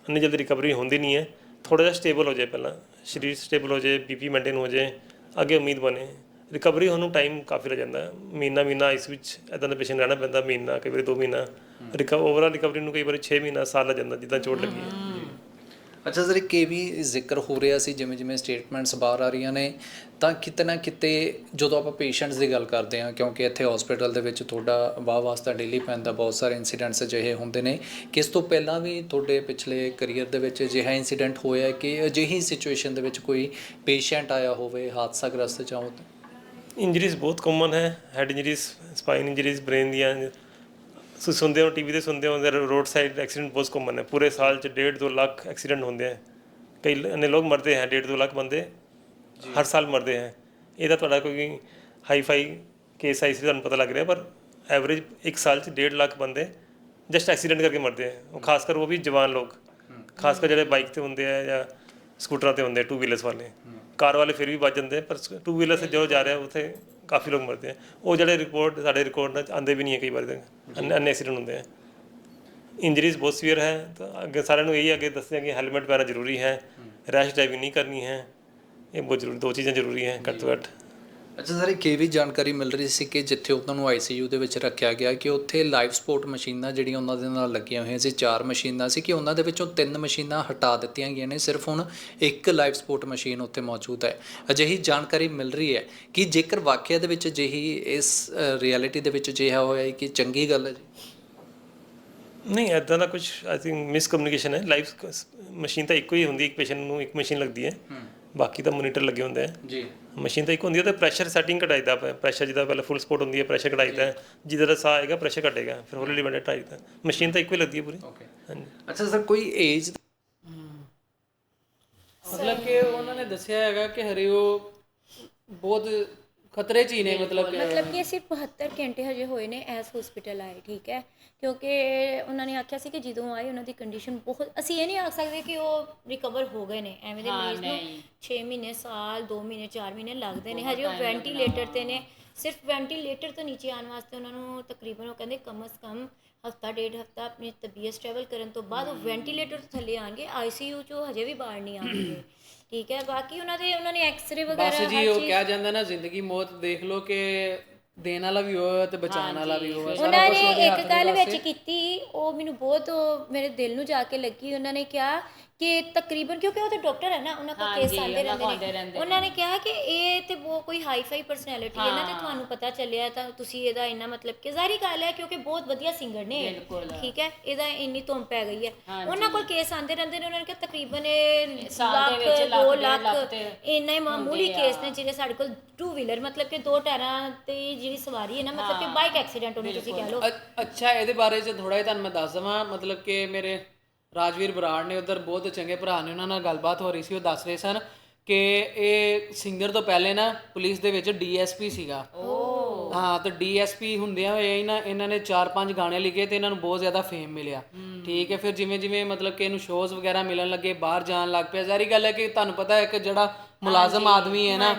ਇੰਨੀ ਜਲਦੀ ਰਿਕਵਰੀ ਹੁੰਦੀ ਨਹੀਂ ਹੈ। ਥੋੜਾ ਜਿਹਾ ਸਟੇਬਲ ਹੋ ਜਾਏ ਪਹਿਲਾਂ ਸਰੀਰ ਸਟੇਬਲ ਹੋ ਜਾਏ ਬੀਪੀ ਮੇਨਟੇਨ ਹੋ ਜਾਏ ਅੱਗੇ ਉਮੀਦ ਬਣੇ। ਰਿਕਵਰੀ ਹੋਣ ਨੂੰ ਟਾਈਮ ਕਾਫੀ ਲੱਗ ਜਾਂਦਾ। ਮਹੀਨਾ ਮਹੀਨਾ ਇਸ ਵਿੱਚ ਇਦਾਂ ਦਾ ਪੇਸ਼ੈਂਟ ਰਹਿਣਾ ਪੈਂਦਾ ਮਹੀਨਾ ਕਈ ਵਾਰੀ 2 ਮਹੀਨਾ। ਰਿਕਵਰ ਓਵਰਆਲ ਰਿਕਵਰੀ ਨੂੰ ਕਈ ਵਾਰੀ 6 ਮਹੀਨਾ ਸਾਲ ਲੱਗ ਜਾਂਦਾ ਜਿੱਦਾਂ ਚੋਟ ਲੱਗੀ ਹੈ। ਅੱਛਾ ਸਰ ਇੱਕ ਇਹ ਵੀ ਜ਼ਿਕਰ ਹੋ ਰਿਹਾ ਸੀ? ਜਿਵੇਂ ਜਿਵੇਂ ਸਟੇਟਮੈਂਟਸ ਬਾਹਰ ਆ ਰਹੀਆਂ ਨੇ, ਤਾਂ ਕਿਤੇ ਨਾ ਕਿਤੇ ਜਦੋਂ ਆਪਾਂ ਪੇਸ਼ੈਂਟਸ ਦੀ ਗੱਲ ਕਰਦੇ ਹਾਂ, ਕਿਉਂਕਿ ਇੱਥੇ ਹਸਪੀਟਲ ਦੇ ਵਿੱਚ ਤੁਹਾਡਾ ਵਾਹ ਵਾਸਤਾ ਡੇਲੀ ਪੈਂਦਾ, ਬਹੁਤ ਸਾਰੇ ਇਨਸੀਡੈਂਟਸ ਅਜਿਹੇ ਹੁੰਦੇ ਨੇ। ਕਿਸ ਤੋਂ ਪਹਿਲਾਂ ਵੀ ਤੁਹਾਡੇ ਪਿਛਲੇ ਕੈਰੀਅਰ ਦੇ ਵਿੱਚ ਅਜਿਹਾ ਇਨਸੀਡੈਂਟ ਹੋਇਆ ਕਿ ਅਜਿਹੀ ਸਿਚੁਏਸ਼ਨ ਦੇ ਵਿੱਚ ਕੋਈ ਪੇਸ਼ੈਂਟ ਆਇਆ ਹੋਵੇ ਹਾਦਸਾਗ੍ਰਸਤ ਜਾਂ ਉਹ ਇੰਜਰੀਜ਼ ਬਹੁਤ ਕਾਮਨ ਹੈ head injuries spine injuries brain ਦੀਆਂ ਤੁਸੀਂ ਸੁਣਦੇ ਹੋ ਟੀਵੀ ਤੇ ਸੁਣਦੇ ਹੋ ਰੋਡ ਸਾਈਡ ਐਕਸੀਡੈਂਟ ਬਹੁਤ ਕਾਮਨ ਨੇ ਪੂਰੇ ਸਾਲ ਚ 1.5 2 ਲੱਖ ਐਕਸੀਡੈਂਟ ਹੁੰਦੇ ਹੈ ਕਈ ਨੇ ਲੋਕ ਮਰਦੇ ਹੈ 1.5 2 ਲੱਖ ਬੰਦੇ। ਹਰ ਸਾਲ ਮਰਦੇ ਹੈ। ਇਹਦਾ ਤੁਹਾਡਾ ਕੋਈ ਹਾਈ ਫਾਈ ਕੇਸ ਆਈ ਸੀ ਤੁਹਾਨੂੰ ਪਤਾ ਲੱਗ ਰਿਹਾ ਪਰ ਐਵਰੇਜ ਇੱਕ ਸਾਲ ਚ 1.5 ਲੱਖ ਬੰਦੇ ਜਸਟ ਐਕਸੀਡੈਂਟ ਕਰਕੇ ਮਰਦੇ ਹੈ। ਉਹ ਖਾਸ ਕਰ ਉਹ ਵੀ ਜਵਾਨ ਲੋਕ। ਖਾਸ ਕਰ ਜਿਹੜੇ ਬਾਈਕ ਤੇ ਹੁੰਦੇ ਆ ਜਾਂ ਸਕੂਟਰਾਂ ਤੇ ਹੁੰਦੇ ਟੂ ਵੀਲਰਸ ਵਾਲੇ। ਕਾਰ ਵਾਲੇ ਫਿਰ ਵੀ ਵੱਜ ਜਾਂਦੇ ਪਰ ਟੂ ਵੀਲਰਸ ਤੇ ਜੋ ਜਾ ਰਿਹਾ ਉਥੇ ਕਾਫੀ ਲੋਕ ਮਰਦੇ ਆ। ਉਹ ਜਿਹੜੇ ਰਿਪੋਰਟ ਸਾਡੇ ਰਿਕਾਰਡ ਨਾਲ ਆਉਂਦੇ ਵੀ ਨਹੀਂ ਹੈ ਕਈ ਵਾਰ ਤਾਂ ਅੰਨੇ ਐਕਸੀਡੈਂਟ ਹੁੰਦੇ ਆ। ਇੰਜਰੀਜ਼ ਬਹੁਤ ਸੀਵੀਅਰ ਹੈ। ਤਾਂ ਅੱਗੇ ਸਾਰਿਆਂ ਨੂੰ ਇਹੀ ਅੱਗੇ ਦੱਸਿਆ ਕਿ ਹੈਲਮਟ ਪਹਿਨਣਾ ਜ਼ਰੂਰੀ ਹੈ। ਰੈਸ਼ ਡਰਾਈਵਿੰਗ ਨਹੀਂ ਕਰਨੀ ਹੈ। ਇਹ ਬਹੁਤ ਜ਼ਰੂਰੀ ਦੋ ਚੀਜ਼ਾਂ ਜ਼ਰੂਰੀ ਹੈ ਘੱਟ ਤੋਂ ਘੱਟ। ਅੱਛਾ ਸਰ ਇੱਕ ਇਹ ਵੀ ਜਾਣਕਾਰੀ ਮਿਲ ਰਹੀ ਸੀ ਕਿ ਜਿੱਥੇ ਉਹਨਾਂ ਨੂੰ ਆਈਸੀਯੂ ਦੇ ਵਿੱਚ ਰੱਖਿਆ ਗਿਆ ਕਿ ਉੱਥੇ ਲਾਈਫ ਸਪੋਰਟ ਮਸ਼ੀਨਾਂ ਜਿਹੜੀਆਂ ਉਹਨਾਂ ਦੇ ਨਾਲ ਲੱਗੀਆਂ ਹੋਈਆਂ ਸੀ ਚਾਰ ਮਸ਼ੀਨਾਂ ਸੀ ਕਿ ਉਹਨਾਂ ਦੇ ਵਿੱਚੋਂ ਤਿੰਨ ਮਸ਼ੀਨਾਂ ਹਟਾ ਦਿੱਤੀਆਂ ਗਈਆਂ ਨੇ ਸਿਰਫ ਹੁਣ ਇੱਕ ਲਾਈਫ ਸਪੋਰਟ ਮਸ਼ੀਨ ਉੱਥੇ ਮੌਜੂਦ ਹੈ। ਅਜਿਹੀ ਜਾਣਕਾਰੀ ਮਿਲ ਰਹੀ ਹੈ ਕਿ ਜੇਕਰ ਵਾਕਿਆ ਦੇ ਵਿੱਚ ਅਜਿਹੀ ਇਸ ਰਿਐਲਿਟੀ ਦੇ ਵਿੱਚ ਅਜਿਹਾ ਹੋਇਆ ਹੈ ਕਿ ਚੰਗੀ ਗੱਲ ਹੈ ਜੀ? ਨਹੀਂ ਐਦਾਂ ਦਾ ਕੁਝ ਆਈ ਥਿੰਕ ਮਿਸਕਮਿਊਨੀਕੇਸ਼ਨ ਹੈ। ਲਾਈਫ ਮਸ਼ੀਨ ਤਾਂ ਇੱਕੋ ਹੀ ਹੁੰਦੀ ਇੱਕ ਪੇਸ਼ੈਂਟ ਨੂੰ ਇੱਕ ਮਸ਼ੀਨ ਲੱਗਦੀ ਹੈ। ਬਾਕੀ ਤਾਂ ਮੋਨੀਟਰ ਲੱਗੇ ਹੁੰਦੇ ਆ। ਜੀ। ਮਸ਼ੀਨ ਤਾਂ ਇੱਕ ਹੁੰਦੀ ਹੈ ਤੇ ਪ੍ਰੈਸ਼ਰ ਸੈਟਿੰਗ ਘਟਾਈਦਾ ਪ੍ਰੈਸ਼ਰ ਜਿਹਦਾ ਪਹਿਲਾਂ ਫੁੱਲ ਸਪੋਰਟ ਹੁੰਦੀ ਹੈ ਪ੍ਰੈਸ਼ਰ ਘਟਾਈਦਾ ਜਿਹਦਾ ਦਾ ਸਾਹ ਆਏਗਾ ਪ੍ਰੈਸ਼ਰ ਘਟੇਗਾ ਫਿਰ ਹੌਲੀ ਹੌਲੀ ਬੰਦਾ ਘਟਾਈਦਾ ਮਸ਼ੀਨ ਤਾਂ ਇੱਕੋ ਹੀ ਲੱਗਦੀ ਹੈ ਪੂਰੀ। ਓਕੇ ਹਾਂਜੀ। ਅੱਛਾ ਸਰ ਕੋਈ ਏਜ ਮਤਲਬ ਕਿ ਉਹਨਾਂ ਨੇ ਦੱਸਿਆ ਹੈਗਾ ਕਿ ਹਰੇ ਉਹ ਬਹੁਤ ਖਤਰੇ 'ਚ ਹੀ ਨੇ ਮਤਲਬ ਕਿ ਮਤਲਬ ਕਿ ਸਿਰਫ 72 ਘੰਟੇ ਹਜੇ ਹੋਏ ਨੇ ਐਸ ਹਸਪੀਟਲ ਆਏ ਠੀਕ ਹੈ? ਕਿਉਂਕਿ ਉਹਨਾਂ ਨੇ ਆਖਿਆ ਸੀ ਕਿ ਜਦੋਂ ਆਏ ਉਹਨਾਂ ਦੀ ਕੰਡੀਸ਼ਨ ਬਹੁਤ ਅਸੀਂ ਇਹ ਨਹੀਂ ਆਖ ਸਕਦੇ ਕਿ ਉਹ ਰਿਕਵਰ ਹੋ ਗਏ ਨੇ। ਐਵੇਂ ਦੇ ਮਰੀਜ਼ ਨੂੰ 6 ਮਹੀਨੇ ਸਾਲ 2 ਮਹੀਨੇ 4 ਮਹੀਨੇ ਲੱਗਦੇ ਨੇ। ਹਜੇ ਉਹ ਵੈਂਟੀਲੇਟਰ ਤੇ ਨੇ। ਸਿਰਫ ਵੈਂਟੀਲੇਟਰ ਤੋਂ ਨੀਚੇ ਆਉਣ ਵਾਸਤੇ ਉਹਨਾਂ ਨੂੰ ਤਕਰੀਬਨ ਉਹ ਕਹਿੰਦੇ ਕਮ ਸ ਕਮ ਹਫਤਾ ਡੇਢ ਹਫਤਾ ਆਪਣੀ ਤਬੀਅਤ ਸਟੇਬਲ ਕਰਨ ਤੋਂ ਬਾਅਦ ਉਹ ਵੈਂਟੀਲੇਟਰ ਤੋਂ ਥੱਲੇ ਆਣਗੇ ਆਈਸੀਯੂ ਚੋਂ ਹਜੇ ਵੀ ਬਾਹਰ ਨਹੀਂ ਆਣਗੇ [clears throat] ਠੀਕ ਹੈ ਬਾਕੀ ਉਹਨਾਂ ਦੇ ਉਹਨਾਂ ਨੇ ਐਕਸ-ਰੇ ਵਗੈਰਾ ਬਸ ਜੀ ਉਹ ਕਿਹਾ ਜਾਂਦਾ ਨਾ ਜ਼ਿੰਦਗੀ ਮੌਤ ਦੇਖ ਲਓ ਕਿ ਦੇਣ ਵਾਲਾ ਵੀ ਹੋਇਆ ਤੇ ਬਚਾਉਣ ਵਾਲਾ ਵੀ ਹੋਇਆ ਸਾਰਾ ਉਹਨਾਂ ਨੇ ਇੱਕ ਗੱਲ ਵਿੱਚ। ਕੀਤੀ ਉਹ ਮੈਨੂੰ ਬਹੁਤ ਮੇਰੇ ਦਿਲ ਨੂੰ ਜਾ ਕੇ ਲੱਗੀ ਉਹਨਾਂ ਨੇ ਕਿਹਾ ਕਿ ਤਕਰੀਬਨ ਕਿਉਂਕਿ ਉਹ ਤਾਂ ਡਾਕਟਰ ਹੈ ਨਾ ਉਹਨਾਂ ਕੋਲ ਕੇਸ ਆਉਂਦੇ ਰਹਿੰਦੇ ਨੇ। ਉਹਨਾਂ ਨੇ ਕਿਹਾ ਕਿ ਇਹ ਤੇ ਉਹ ਕੋਈ ਹਾਈ ਫਾਈ ਪਰਸਨੈਲਿਟੀ ਹੈ ਨਾ ਤੇ ਤੁਹਾਨੂੰ ਪਤਾ ਚੱਲਿਆ ਤਾਂ ਤੁਸੀਂ ਇਹਦਾ ਇੰਨਾ ਮਤਲਬ ਕਿ ਜ਼ਾਹਰੀ ਗੱਲ ਹੈ ਕਿਉਂਕਿ ਬਹੁਤ ਵਧੀਆ ਸਿੰਗਰ ਨੇ ਠੀਕ ਹੈ ਇਹਦਾ ਇੰਨੀ ਧੁੰਮ ਪੈ ਗਈ ਹੈ। ਉਹਨਾਂ ਕੋਲ ਕੇਸ ਆਉਂਦੇ ਰਹਿੰਦੇ ਨੇ ਉਹਨਾਂ ਨੇ ਕਿਹਾ ਤਕਰੀਬਨ ਇਹ ਲੱਖ 2 ਲੱਖ ਇੰਨਾ ਹੀ ਮਾਮੂਲੀ ਕੇਸ ਨੇ ਜਿਹੜੇ ਸਾਡੇ ਕੋਲ ਟੂ ਵੀਲਰ ਮਤਲਬ ਕਿ ਦੋ ਟਾਇਰਾਂ ਤੇ ਜਿਹੜੀ ਸਵਾਰੀ ਹੈ ਨਾ ਮਤਲਬ ਕਿ ਬਾਈਕ ਐਕਸੀਡੈਂਟ ਉਹਨੂੰ ਤੁਸੀਂ ਕਹਿ ਲਓ। ਅ- ਅੱਛਾ ਇਹਦੇ ਬਾਰੇ ਚ ਥੋੜਾ ਜਿਹਾ ਤੁਹਾਨੂੰ ਮੈਂ ਦੱਸ ਦਵਾਂ ਮਤਲਬ ਕਿ ਮੇਰੇ ਰਾਜਵੀਰ ਬਰਾੜ ਨੇ ਉਧਰ ਬਹੁਤ ਚੰਗੇ ਭਰਾ ਨੇ, ਉਹਨਾਂ ਨਾਲ ਗੱਲਬਾਤ ਹੋ ਰਹੀ ਸੀ, ਉਹ ਦੱਸ ਰਹੇ ਸਨ ਕਿ ਇਹ ਸਿੰਗਰ ਤੋਂ ਪਹਿਲੇ ਨਾ ਪੁਲਿਸ ਦੇ ਵਿੱਚ ਡੀਐਸਪੀ ਸੀਗਾ। ਹਾਂ ਤੇ ਡੀਐਸਪੀ ਹੁੰਦਿਆਂ ਹੋਏ ਹੀ ਨਾ ਇਹਨਾਂ ਨੇ 4-5 ਗਾਣੇ ਲਿਖੇ ਤੇ ਇਹਨਾਂ ਨੂੰ ਬਹੁਤ ਜ਼ਿਆਦਾ ਫੇਮ ਮਿਲਿਆ। ਠੀਕ ਹੈ ਫਿਰ ਜਿਵੇਂ ਜਿਵੇਂ ਮਤਲਬ ਕਿ ਇਹਨੂੰ ਸ਼ੋਜ਼ ਵਗੈਰਾ ਮਿਲਣ ਲੱਗੇ ਬਾਹਰ ਜਾਣ ਲੱਗ ਪਿਆ ਜ਼ਾਰੀ ਗੱਲ ਹੈ ਕਿ ਤੁਹਾਨੂੰ ਪਤਾ ਹੈ ਕਿ ਜਿਹੜਾ ਮੁਲਾਜ਼ਮ ਆਦਮੀ ਹੈ ਨਾ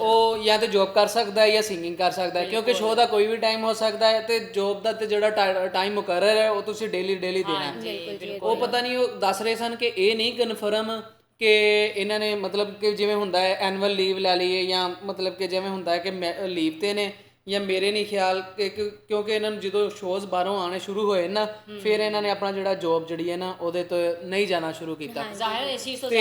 ਉਹ ਜਾਂ ਤੇ ਜੌਬ ਕਰ ਸਕਦਾ ਹੈ ਜਾਂ ਸਿੰਗਿੰਗ ਕਰ ਸਕਦਾ ਹੈ ਕਿਉਂਕਿ ਸ਼ੋਅ ਦਾ ਕੋਈ ਵੀ ਟਾਈਮ ਹੋ ਸਕਦਾ ਹੈ ਤੇ ਜੌਬ ਦਾ ਤੇ ਜਿਹੜਾ ਟਾਈਮ ਮੁਕਰਰ ਹੈ ਉਹ ਤੁਸੀਂ ਡੇਲੀ ਡੇਲੀ ਦੇਣਾ ਹੈ। ਉਹ ਪਤਾ ਨਹੀਂ ਉਹ ਦੱਸ ਰਹੇ ਸਨ ਕਿ ਇਹ ਨਹੀਂ ਕਨਫਰਮ ਕਿ ਇਹਨਾਂ ਨੇ ਮਤਲਬ ਕਿ ਜਿਵੇਂ ਹੁੰਦਾ ਹੈ ਐਨੂਅਲ ਲੀਵ ਲੈ ਲਈਏ ਜਾਂ ਮਤਲਬ ਕਿ ਜਿਵੇਂ ਹੁੰਦਾ ਹੈ ਕਿ ਲੀਵ ਤੇ ਨੇ ਜਾਂ ਮੇਰੇ ਨਹੀਂ ਖਿਆਲ ਕਿ ਕਿ- ਕਿਉਂਕਿ ਇਹਨਾਂ ਨੂੰ ਜਦੋਂ ਸ਼ੋਜ਼ ਬਾਹਰੋਂ ਆਣੇ ਸ਼ੁਰੂ ਹੋਏ ਨਾ ਫਿਰ ਇਹਨਾਂ ਨੇ ਆਪਣਾ ਜਿਹੜਾ ਜੌਬ ਜਿਹੜੀ ਹੈ ਨਾ ਉਹਦੇ ਤੋਂ ਨਹੀਂ ਜਾਣਾ ਸ਼ੁਰੂ ਕੀਤਾ। ਜ਼ਾਹਿਰ ਇਸ ਚੀਜ਼ ਤੋਂ ਤੇ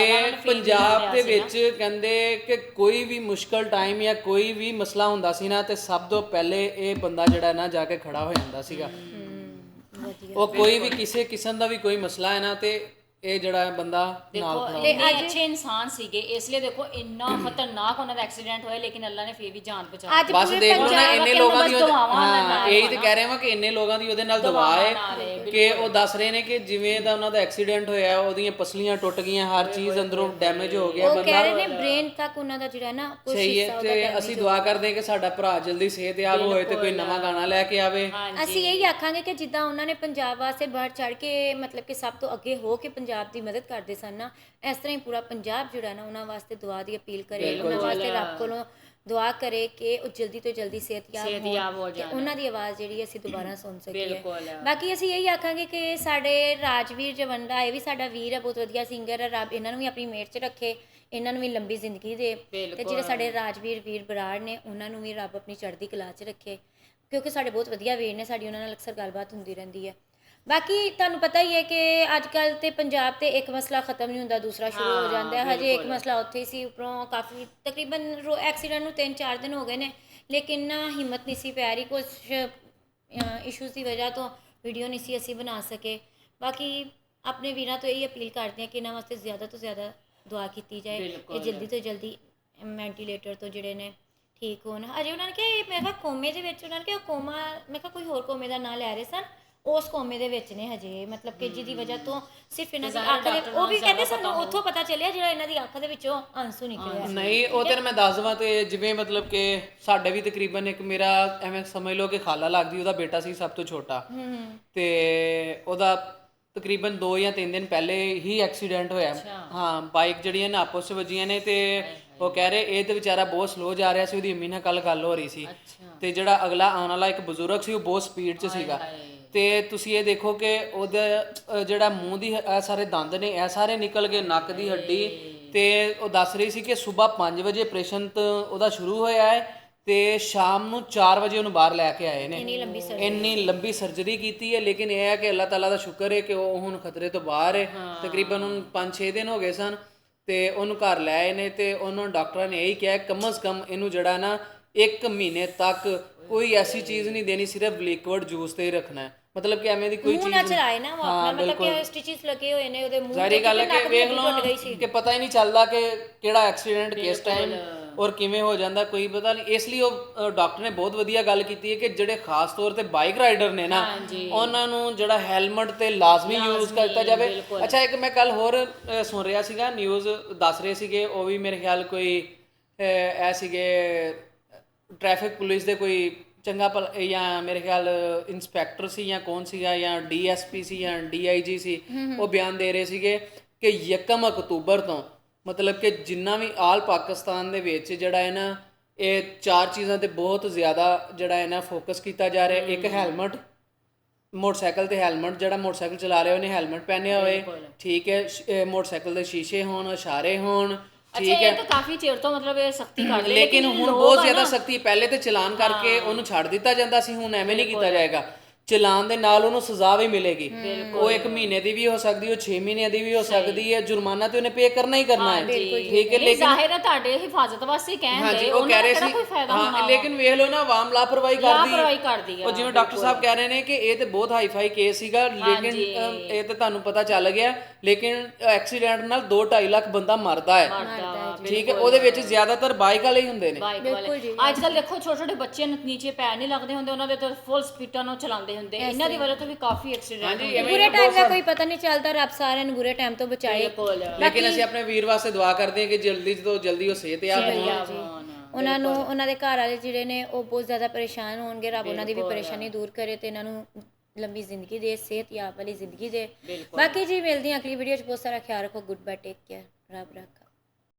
ਪੰਜਾਬ ਦੇ ਵਿੱਚ ਕਹਿੰਦੇ ਕਿ ਕੋਈ ਵੀ ਮੁਸ਼ਕਲ ਟਾਈਮ ਜਾਂ ਕੋਈ ਵੀ ਮਸਲਾ ਹੁੰਦਾ ਸੀ ਨਾ ਤੇ ਸਭ ਤੋਂ ਪਹਿਲੇ ਇਹ ਬੰਦਾ ਜਿਹੜਾ ਨਾ ਜਾ ਕੇ ਖੜਾ ਹੋ ਜਾਂਦਾ ਸੀਗਾ। ਉਹ ਕੋਈ ਵੀ ਕਿਸੇ ਕਿਸਮ ਦਾ ਵੀ ਕੋਈ ਮਸਲਾ ਹੈ ਨਾ ਤੇ ਇਹ ਜਿਹੜਾ ਹੈ ਬੰਦਾ ਨਾਲ ਖੜਾ ਅੱਜ ਅੱਛੇ ਇਨਸਾਨ ਸੀਗੇ ਇਸ ਲਈ ਦੇਖੋ ਇੰਨਾ ਖਤਰਨਾਕ ਉਹਨਾਂ ਦਾ ਐਕਸੀਡੈਂਟ ਹੋਇਆ ਲੇਕਿਨ ਅੱਲਾ ਨੇ ਫੇਰ ਵੀ ਜਾਨ ਬਚਾਈ ਅੱਜ ਬਸ ਦੇਖ ਨਾ ਇੰਨੇ ਲੋਕਾਂ ਦੀ ਹਾਂ ਇਹੀ ਤੇ ਕਹਿ ਰਹੇ ਹਾਂ ਕਿ ਇੰਨੇ ਲੋਕਾਂ ਦੀ ਉਹਦੇ ਨਾਲ ਦਵਾ ਹੈ ਕਿ ਉਹ ਦੱਸ ਰਹੇ ਨੇ ਕਿ ਜਿਵੇਂ ਦਾ ਉਹਨਾਂ ਦਾ ਐਕਸੀਡੈਂਟ ਹੋਇਆ ਉਹਦੀਆਂ ਪਸਲੀਆਂ ਟੁੱਟ ਗਈਆਂ ਹਰ ਚੀਜ਼ ਅੰਦਰੋਂ ਡੈਮੇਜ ਹੋ ਗਿਆ ਉਹ ਕਹਿ ਰਹੇ ਬੰਦਾ ਨੇ ਬ੍ਰੇਨ ਤੱਕ ਉਹਨਾਂ ਦਾ ਜਿਹੜਾ ਨਾ ਕੁਝ ਸਹੀ ਹਿੱਸਾ ਹੈ ਉਹਦਾ ਤੇ ਅਸੀਂ ਦੁਆ ਕਰਦੇ ਹਾਂ ਕਿ ਸਾਡਾ ਭਰਾ ਜਲਦੀ ਸਿਹਤਯਾਬ ਹੋਏ ਤੇ ਕੋਈ ਨਵਾਂ ਗਾਣਾ ਲੈ ਕੇ ਆਵੇ। ਅਸੀਂ ਇਹ ਆਖਾਂਗੇ ਕਿ ਜਿੱਦਾਂ ਉਹਨਾਂ ਨੇ ਪੰਜਾਬ ਵਾਸਤੇ ਬਾਹਰ ਚੜ ਕੇ ਮਤਲਬ ਕਿ ਸਭ ਤੋਂ ਅੱਗੇ ਹੋ ਕੇ ਪੰਜਾਬ ਦੀ ਮਦਦ ਕਰਦੇ ਸਨ ਨਾ ਇਸ ਤਰ੍ਹਾਂ ਹੀ ਪੂਰਾ ਪੰਜਾਬ ਜਿਹੜਾ ਨਾ ਉਹਨਾਂ ਵਾਸਤੇ ਦੁਆ ਦੀ ਅਪੀਲ ਕਰੇ ਉਹਨਾਂ ਵਾਸਤੇ ਰੱਬ ਕੋਲੋਂ ਦੁਆ ਕਰੇ ਕਿ ਉਹ ਜਲਦੀ ਤੋਂ ਜਲਦੀ ਸਿਹਤਯਾਬ ਹੋ ਤੇ ਉਹਨਾਂ ਦੀ ਆਵਾਜ਼ ਜਿਹੜੀ ਅਸੀਂ ਦੁਬਾਰਾ ਸੁਣ ਸਕੀਏ। ਬਾਕੀ ਅਸੀਂ ਇਹੀ ਆਖਾਂਗੇ ਕਿ ਸਾਡੇ ਰਾਜਵੀਰ ਜਵੰਦਾ ਇਹ ਵੀ ਸਾਡਾ ਵੀਰ ਹੈ ਬਹੁਤ ਵਧੀਆ ਸਿੰਗਰ ਹੈ ਰੱਬ ਇਹਨਾਂ ਨੂੰ ਵੀ ਆਪਣੀ ਮੇਟ 'ਚ ਰੱਖੇ ਇਹਨਾਂ ਨੂੰ ਵੀ ਲੰਬੀ ਜ਼ਿੰਦਗੀ ਦੇ ਤੇ ਜਿਹੜੇ ਸਾਡੇ ਰਾਜਵੀਰ ਵੀਰ ਬਰਾੜ ਨੇ ਉਹਨਾਂ ਨੂੰ ਵੀ ਰੱਬ ਆਪਣੀ ਚੜ੍ਹਦੀ ਕਲਾ 'ਚ ਰੱਖੇ। ਕਿਉਂਕਿ ਸਾਡੇ ਬਹੁਤ ਵਧੀਆ ਵੀਰ ਨੇ ਸਾਡੀ ਉਹਨਾਂ ਨਾਲ ਅਕਸਰ ਗੱਲਬਾਤ ਹੁੰਦੀ ਰਹਿੰਦੀ ਹੈ। ਬਾਕੀ ਤੁਹਾਨੂੰ ਪਤਾ ਹੀ ਹੈ ਕਿ ਅੱਜ ਕੱਲ ਤੇ ਪੰਜਾਬ ਤੇ ਇੱਕ ਮਸਲਾ ਖਤਮ ਨਹੀਂ ਹੁੰਦਾ ਦੂਸਰਾ ਸ਼ੁਰੂ ਹੋ ਜਾਂਦਾ ਹੈ। ਹਜੇ ਇੱਕ ਮਸਲਾ ਉੱਥੇ ਹੀ ਸੀ ਉੱਪਰੋਂ ਕਾਫੀ ਤਕਰੀਬਨ ਐਕਸੀਡੈਂਟ ਨੂੰ 3-4 ਦਿਨ ਹੋ ਗਏ ਨੇ ਲੇਕਿਨ ਨਾ ਹਿੰਮਤ ਨਹੀਂ ਸੀ ਪੈ ਰਹੀ। ਕੁਝ ਇਸ਼ੂਜ਼ ਦੀ ਵਜ੍ਹਾ ਤੋਂ ਵੀਡੀਓ ਨਹੀਂ ਸੀ ਅਸੀਂ ਬਣਾ ਸਕੇ। ਬਾਕੀ ਆਪਣੇ ਵੀਰਾਂ ਤੋਂ ਇਹ ਅਪੀਲ ਕਰਦੇ ਹਾਂ ਕਿ ਇਹਨਾਂ ਵਾਸਤੇ ਜ਼ਿਆਦਾ ਤੋਂ ਜ਼ਿਆਦਾ ਦੁਆ ਕੀਤੀ ਜਾਏ ਕਿ ਜਲਦੀ ਤੋਂ ਜਲਦੀ ਵੈਂਟੀਲੇਟਰ ਤੋਂ ਜਿਹੜੇ ਨੇ ਠੀਕ ਹੋਣ। ਅਜੇ ਉਹਨਾਂ ਨੇ ਕਿ ਮੈਂ ਕਿਹਾ ਕੋਮੇ ਦੇ ਵਿੱਚ ਉਹਨਾਂ ਨੇ ਕਿ ਕੋਮਾ ਮੈਂ ਕਿਹਾ ਕੋਈ ਹੋਰ ਕੋਮੇ ਦਾ ਨਾਂ ਲੈ ਰਹੇ ਸਨ। ਉਸ ਕੋਮੇ ਦੇ ਵਿੱਚ ਨੇ ਹਜੇ ਮਤਲਬ ਕਿ ਜਿਹਦੀ ਵਜ੍ਹਾ ਤੋਂ ਸਿਰਫ ਇਹਨਾਂ ਦੀ ਅੱਖ ਦੇ ਉਹ ਵੀ ਕਹਿੰਦੇ ਸਾਨੂੰ ਉੱਥੋਂ ਪਤਾ ਚੱਲਿਆ ਜਿਹੜਾ ਇਹਨਾਂ ਦੀ ਅੱਖ ਦੇ ਵਿੱਚੋਂ ਆਂਸੂ ਨਿਕਲਿਆ ਨਹੀਂ ਉਹ ਤੇ ਮੈਂ ਦੱਸ ਦਵਾਂ ਤੇ ਜਿਵੇਂ ਮਤਲਬ ਕਿ ਸਾਡੇ ਵੀ ਤਕਰੀਬਨ ਇੱਕ ਮੇਰਾ ਐਵੇਂ ਸਮਝ ਲਓ ਕਿ ਖਾਲਾ ਲੱਗਦੀ ਉਹਦਾ ਬੇਟਾ ਸੀ ਸਭ ਤੋਂ ਛੋਟਾ। ਤੇ ਉਹਦਾ ਤਕਰੀਬਨ 2 ਜਾਂ 3 ਦਿਨ ਪਹਿਲੇ ਹੀ ਐਕਸੀਡੈਂਟ ਹੋਇਆ। ਹਾਂ ਬਾਈਕ ਜਿਹੜੀਆਂ ਨੇ ਆਪਸ ਵਿੱਚ ਵੱਜੀਆਂ ਨੇ ਤੇ ਉਹ ਕਹਿ ਰਹੇ ਇਹ ਤੇ ਵਿਚਾਰਾ ਬਹੁਤ ਸਲੋ ਜਾ ਰਿਹਾ ਸੀ ਉਹਦੀ ਅੰਮੀ ਨਾਲ ਕੱਲ ਗੱਲ ਹੋ ਰਹੀ ਸੀ। ਤੇ ਜਿਹੜਾ ਅਗਲਾ ਆਉਣ ਵਾਲਾ ਇੱਕ ਬਜ਼ੁਰਗ ਸੀ ਉਹ ਬਹੁਤ ਸਪੀਡ 'ਚ ਸੀਗਾ। ਤੇ ਤੁਸੀਂ ਇਹ ਦੇਖੋ ਕਿ ਉਹਦਾ ਜਿਹੜਾ ਮੂੰਹ ਦੀ ਇਹ ਸਾਰੇ ਦੰਦ ਨੇ ਇਹ ਸਾਰੇ ਨਿਕਲ ਗਏ ਨੱਕ ਦੀ ਹੱਡੀ ਤੇ ਉਹ ਦੱਸ ਰਹੀ ਸੀ ਕਿ ਸਵੇਰ 5 ਵਜੇ ਆਪਰੇਸ਼ਨ ਉਹਦਾ ਸ਼ੁਰੂ ਹੋਇਆ ਹੈ ਤੇ ਸ਼ਾਮ ਨੂੰ 4 ਵਜੇ ਉਹਨੂੰ ਬਾਹਰ ਲੈ ਕੇ ਆਏ ਨੇ। ਇੰਨੀ ਲੰਬੀ ਸਰਜਰੀ ਇੰਨੀ ਲੰਬੀ ਸਰਜਰੀ ਕੀਤੀ ਹੈ ਲੇਕਿਨ ਇਹ ਹੈ ਕਿ ਅੱਲਾਹ ਤਾਲਾ ਦਾ ਸ਼ੁਕਰ ਹੈ ਕਿ ਉਹ ਹੁਣ ਖਤਰੇ ਤੋਂ ਬਾਹਰ ਹੈ। ਤਕਰੀਬਨ ਹੁਣ 5-6 ਦਿਨ ਹੋ ਗਏ ਸਨ ਤੇ ਉਹਨੂੰ ਘਰ ਲੈ ਆਏ ਨੇ ਤੇ ਉਹਨਾਂ ਡਾਕਟਰਾਂ ਨੇ ਇਹੀ ਕਿਹਾ ਕਮ ਸ ਕਮ ਇਹਨੂੰ ਜਿਹੜਾ ਨਾ 1 ਮਹੀਨੇ ਤੱਕ ਕੋਈ ਐਸੀ ਚੀਜ਼ ਨਹੀਂ ਦੇਣੀ ਸਿਰਫ ਲਿਕਵਿਡ ਜੂਸ ਤੇ ਹੀ ਰੱਖਣਾ ਹੈ। ਮਤਲਬ ਕਿ ਐਵੇਂ ਦੀ ਕੋਈ ਮੂੰਹ ਚੀਜ਼ ਨਾ ਨਹੀਂ- ਚਲਾਏ ਨਾ ਉਹ ਆਪਣਾ ਮਤਲਬ। ਕਿ ਸਟਿਚਸ ਲੱਗੇ ਹੋਏ ਨੇ ਉਹਦੇ ਮੂੰਹ ਜ਼ਾਰੀ ਗੱਲ ਹੈ ਕਿ ਵੇਖ ਲਓ ਕਿ ਪਤਾ ਹੀ ਨਹੀਂ ਚੱਲਦਾ ਕਿ ਕਿਹੜਾ ਐਕਸੀਡੈਂਟ ਕਿਸ ਟਾਈਮ ਔਰ ਕਿਵੇਂ ਹੋ ਜਾਂਦਾ ਕੋਈ ਪਤਾ ਨਹੀਂ। ਇਸ ਲਈ ਉਹ ਡਾਕਟਰ ਨੇ ਬਹੁਤ ਵਧੀਆ ਗੱਲ ਕੀਤੀ ਹੈ ਕਿ ਜਿਹੜੇ ਖਾਸ ਤੌਰ ਤੇ ਬਾਈਕ ਰਾਈਡਰ ਨੇ ਨਾ ਉਹਨਾਂ ਨੂੰ ਜਿਹੜਾ ਹੈਲਮਟ ਤੇ ਲਾਜ਼ਮੀ ਯੂਜ਼ ਕਰਤਾ ਜਾਵੇ। ਅੱਛਾ ਇੱਕ ਮੈਂ ਕੱਲ ਹੋਰ ਸੁਣ ਰਿਹਾ ਸੀਗਾ ਨਿਊਜ਼ ਦੱਸ ਰਹੇ ਸੀਗੇ ਉਹ ਵੀ ਮੇਰੇ ਖਿਆਲ ਕੋਈ ਇਹ ਸੀਗੇ ਟ੍ਰੈਫਿਕ ਪੁਲਿਸ ਦੇ ਕੋਈ ਚੰਗਾ ਭਲ ਜਾਂ ਮੇਰੇ ਖਿਆਲ ਇਨਸਪੈਕਟਰ ਸੀ ਜਾਂ ਕੌਣ ਸੀਗਾ ਜਾਂ ਡੀਐਸਪੀ ਸੀ ਜਾਂ ਡੀਆਈਜੀ ਸੀ ਉਹ ਬਿਆਨ ਦੇ ਰਹੇ ਸੀਗੇ ਕਿ ਯਕਮ ਅਕਤੂਬਰ ਤੋਂ ਮਤਲਬ ਕਿ ਜਿੰਨਾ ਵੀ ਆਲ ਪਾਕਿਸਤਾਨ ਦੇ ਵਿੱਚ ਜਿਹੜਾ ਹੈ ਨਾ ਇਹ ਚਾਰ ਚੀਜ਼ਾਂ ਤੇ ਬਹੁਤ ਜ਼ਿਆਦਾ ਜਿਹੜਾ ਹੈ ਨਾ ਫੋਕਸ ਕੀਤਾ ਜਾ ਰਿਹਾ। ਇੱਕ ਹੈਲਮਟ ਮੋਟਰਸਾਈਕਲ ਤੇ ਹੈਲਮਟ ਜਿਹੜਾ ਮੋਟਰਸਾਈਕਲ ਚਲਾ ਰਿਹਾ ਉਹਨੇ ਹੈਲਮਟ ਪਹਿਨਿਆ ਹੋਵੇ। ਠੀਕ ਹੈ ਮੋਟਰਸਾਈਕਲ ਦੇ ਸ਼ੀਸ਼ੇ ਹੋਣ ਇਸ਼ਾਰੇ ਹੋਣ ਠੀਕ ਅੱਛਾ ਹੈ। ਇਹ ਤਾਂ ਕਾਫੀ ਚਿਰ ਤੋਂ ਮਤਲਬ ਇਹ ਸਖਤੀ ਕਰਦੇ ਲੇਕਿਨ ਹੁਣ ਬਹੁਤ ਜ਼ਿਆਦਾ ਸਖਤੀ ਪਹਿਲੇ ਤੇ ਚਲਾਨ ਕਰਕੇ ਉਹਨੂੰ ਛੱਡ ਦਿੱਤਾ ਜਾਂਦਾ ਸੀ ਹੁਣ ਐਵੇਂ ਨਹੀਂ ਕੀਤਾ ਜਾਏਗਾ। ਚਲਾਨ ਦੇ ਨਾਲ ਉਹਨੂੰ ਸਜ਼ਾ ਵੀ ਮਿਲੇਗੀ। ਉਹ 1 ਮਹੀਨੇ ਦੀ ਵੀ ਹੋ ਸਕਦੀ ਉਹ 6 ਮਹੀਨਿਆਂ ਦੀ ਵੀ ਹੋ ਸਕਦੀ ਹੈ ਜੁਰਮਾਨਾ ਤੇ ਉਹਨੇ ਪੇ ਕਰਨਾ ਹੀ ਕਰਨਾ ਹੈ ਠੀਕ ਹੈ ਨਹੀਂ ਜ਼ਾਹਿਰ ਹੈ ਤੁਹਾਡੇ ਹਿਫਾਜ਼ਤ ਵਾਸਤੇ ਕਹਿੰਦੇ ਹਾਂਜੀ ਉਹ ਕਹਿ ਰਹੇ ਸੀ ਕੋਈ ਫਾਇਦਾ ਹਾਂ ਲੇਕਿਨ ਵੇਖ ਲਓ ਨਾ ਆਵਾਮ ਲਾਪਰਵਾਹੀ ਕਰਦੀ ਲਾਪਰਵਾਹੀ ਕਰਦੀ ਆ ਉਹ ਜਿਵੇਂ ਡਾਕਟਰ ਸਾਹਿਬ ਕਹਿ ਰਹੇ ਨੇ ਕਿ ਇਹ ਤੇ ਬਹੁਤ ਹਾਈ ਫਾਈ ਕੇਸ ਸੀਗਾ ਲੇਕਿਨ ਅਮ, ਇਹ ਤੇ ਤੁਹਾਨੂੰ ਪਤਾ ਚੱਲ ਗਿਆ। ਲੇਕਿਨ ਐਕਸੀਡੈਂਟ ਨਾਲ 2.5 ਲੱਖ ਬੰਦਾ ਮਰਦਾ ਹੈ। ਠੀਕ ਹੈ ਉਹਦੇ ਵਿੱਚ ਜ਼ਿਆਦਾਤਰ ਬਾਈਕ ਵਾਲੇ ਹੀ ਹੁੰਦੇ ਨੇ। ਅੱਜ ਕੱਲ ਦੇਖੋ ਛੋਟੇ ਛੋਟੇ ਬੱਚੇ ਨੂੰ ਨੀਚੇ ਪੈਰ ਨਹੀਂ ਲੱਗਦੇ ਹੁੰਦੇ ਉਹਨਾਂ ਦੇ ਤਾਂ ਫੁੱਲ ਸਪੀਡਾਂ ਨਾਲ ਚਲਾਉਂਦੇ ਹੁੰਦੇ। ਇਹਨਾਂ ਦੀ ਵਜ੍ਹਾ ਤੋਂ ਵੀ ਕਾਫੀ ਐਕਸੀਡੈਂਟ ਹੁੰਦੇ ਬੁਰੇ ਟਾਈਮ ਦਾ ਕੋਈ ਪਤਾ ਨਹੀਂ ਚੱਲਦਾ ਰੱਬ ਸਾਰਿਆਂ ਨੂੰ ਬੁਰੇ ਟਾਈਮ ਤੋਂ ਬਚਾਏ। ਲੇਕਿਨ ਅਸੀਂ ਆਪਣੇ ਵੀਰ ਵਾਸਤੇ ਦੁਆ ਕਰਦੇ ਹਾਂ ਕਿ ਜਲਦੀ ਤੋਂ ਜਲਦੀ ਉਹ ਸਿਹਤਯਾਬ ਹੋਣ। ਉਹਨਾਂ ਨੂੰ ਉਹਨਾਂ ਦੇ ਘਰ ਵਾਲੇ ਜਿਹੜੇ ਨੇ ਉਹ ਬਹੁਤ ਜ਼ਿਆਦਾ ਪਰੇਸ਼ਾਨ ਹੋਣਗੇ। ਰੱਬ ਉਹਨਾਂ ਦੀ ਵੀ ਪਰੇਸ਼ਾਨੀ ਦੂਰ ਕਰੇ ਤੇ ਇਹਨਾਂ ਨੂੰ ਲੰਬੀ ਜ਼ਿੰਦਗੀ ਦੇ ਸਿਹਤਯਾਬ ਵਾਲੀ ਜ਼ਿੰਦਗੀ ਦੇ। ਬਾਕੀ ਜੀ ਮਿਲਦੀ ਹਾਂ ਅਗਲੀ ਵੀਡੀਓ 'ਚ। ਬਹੁਤ ਸਾਰਾ ਖਿਆਲ ਰੱਖੋ। ਗੁੱਡ ਬਾਏ ਟੇਕ ਕੇਅਰ ਰੱਬ ਰੱਖਾ।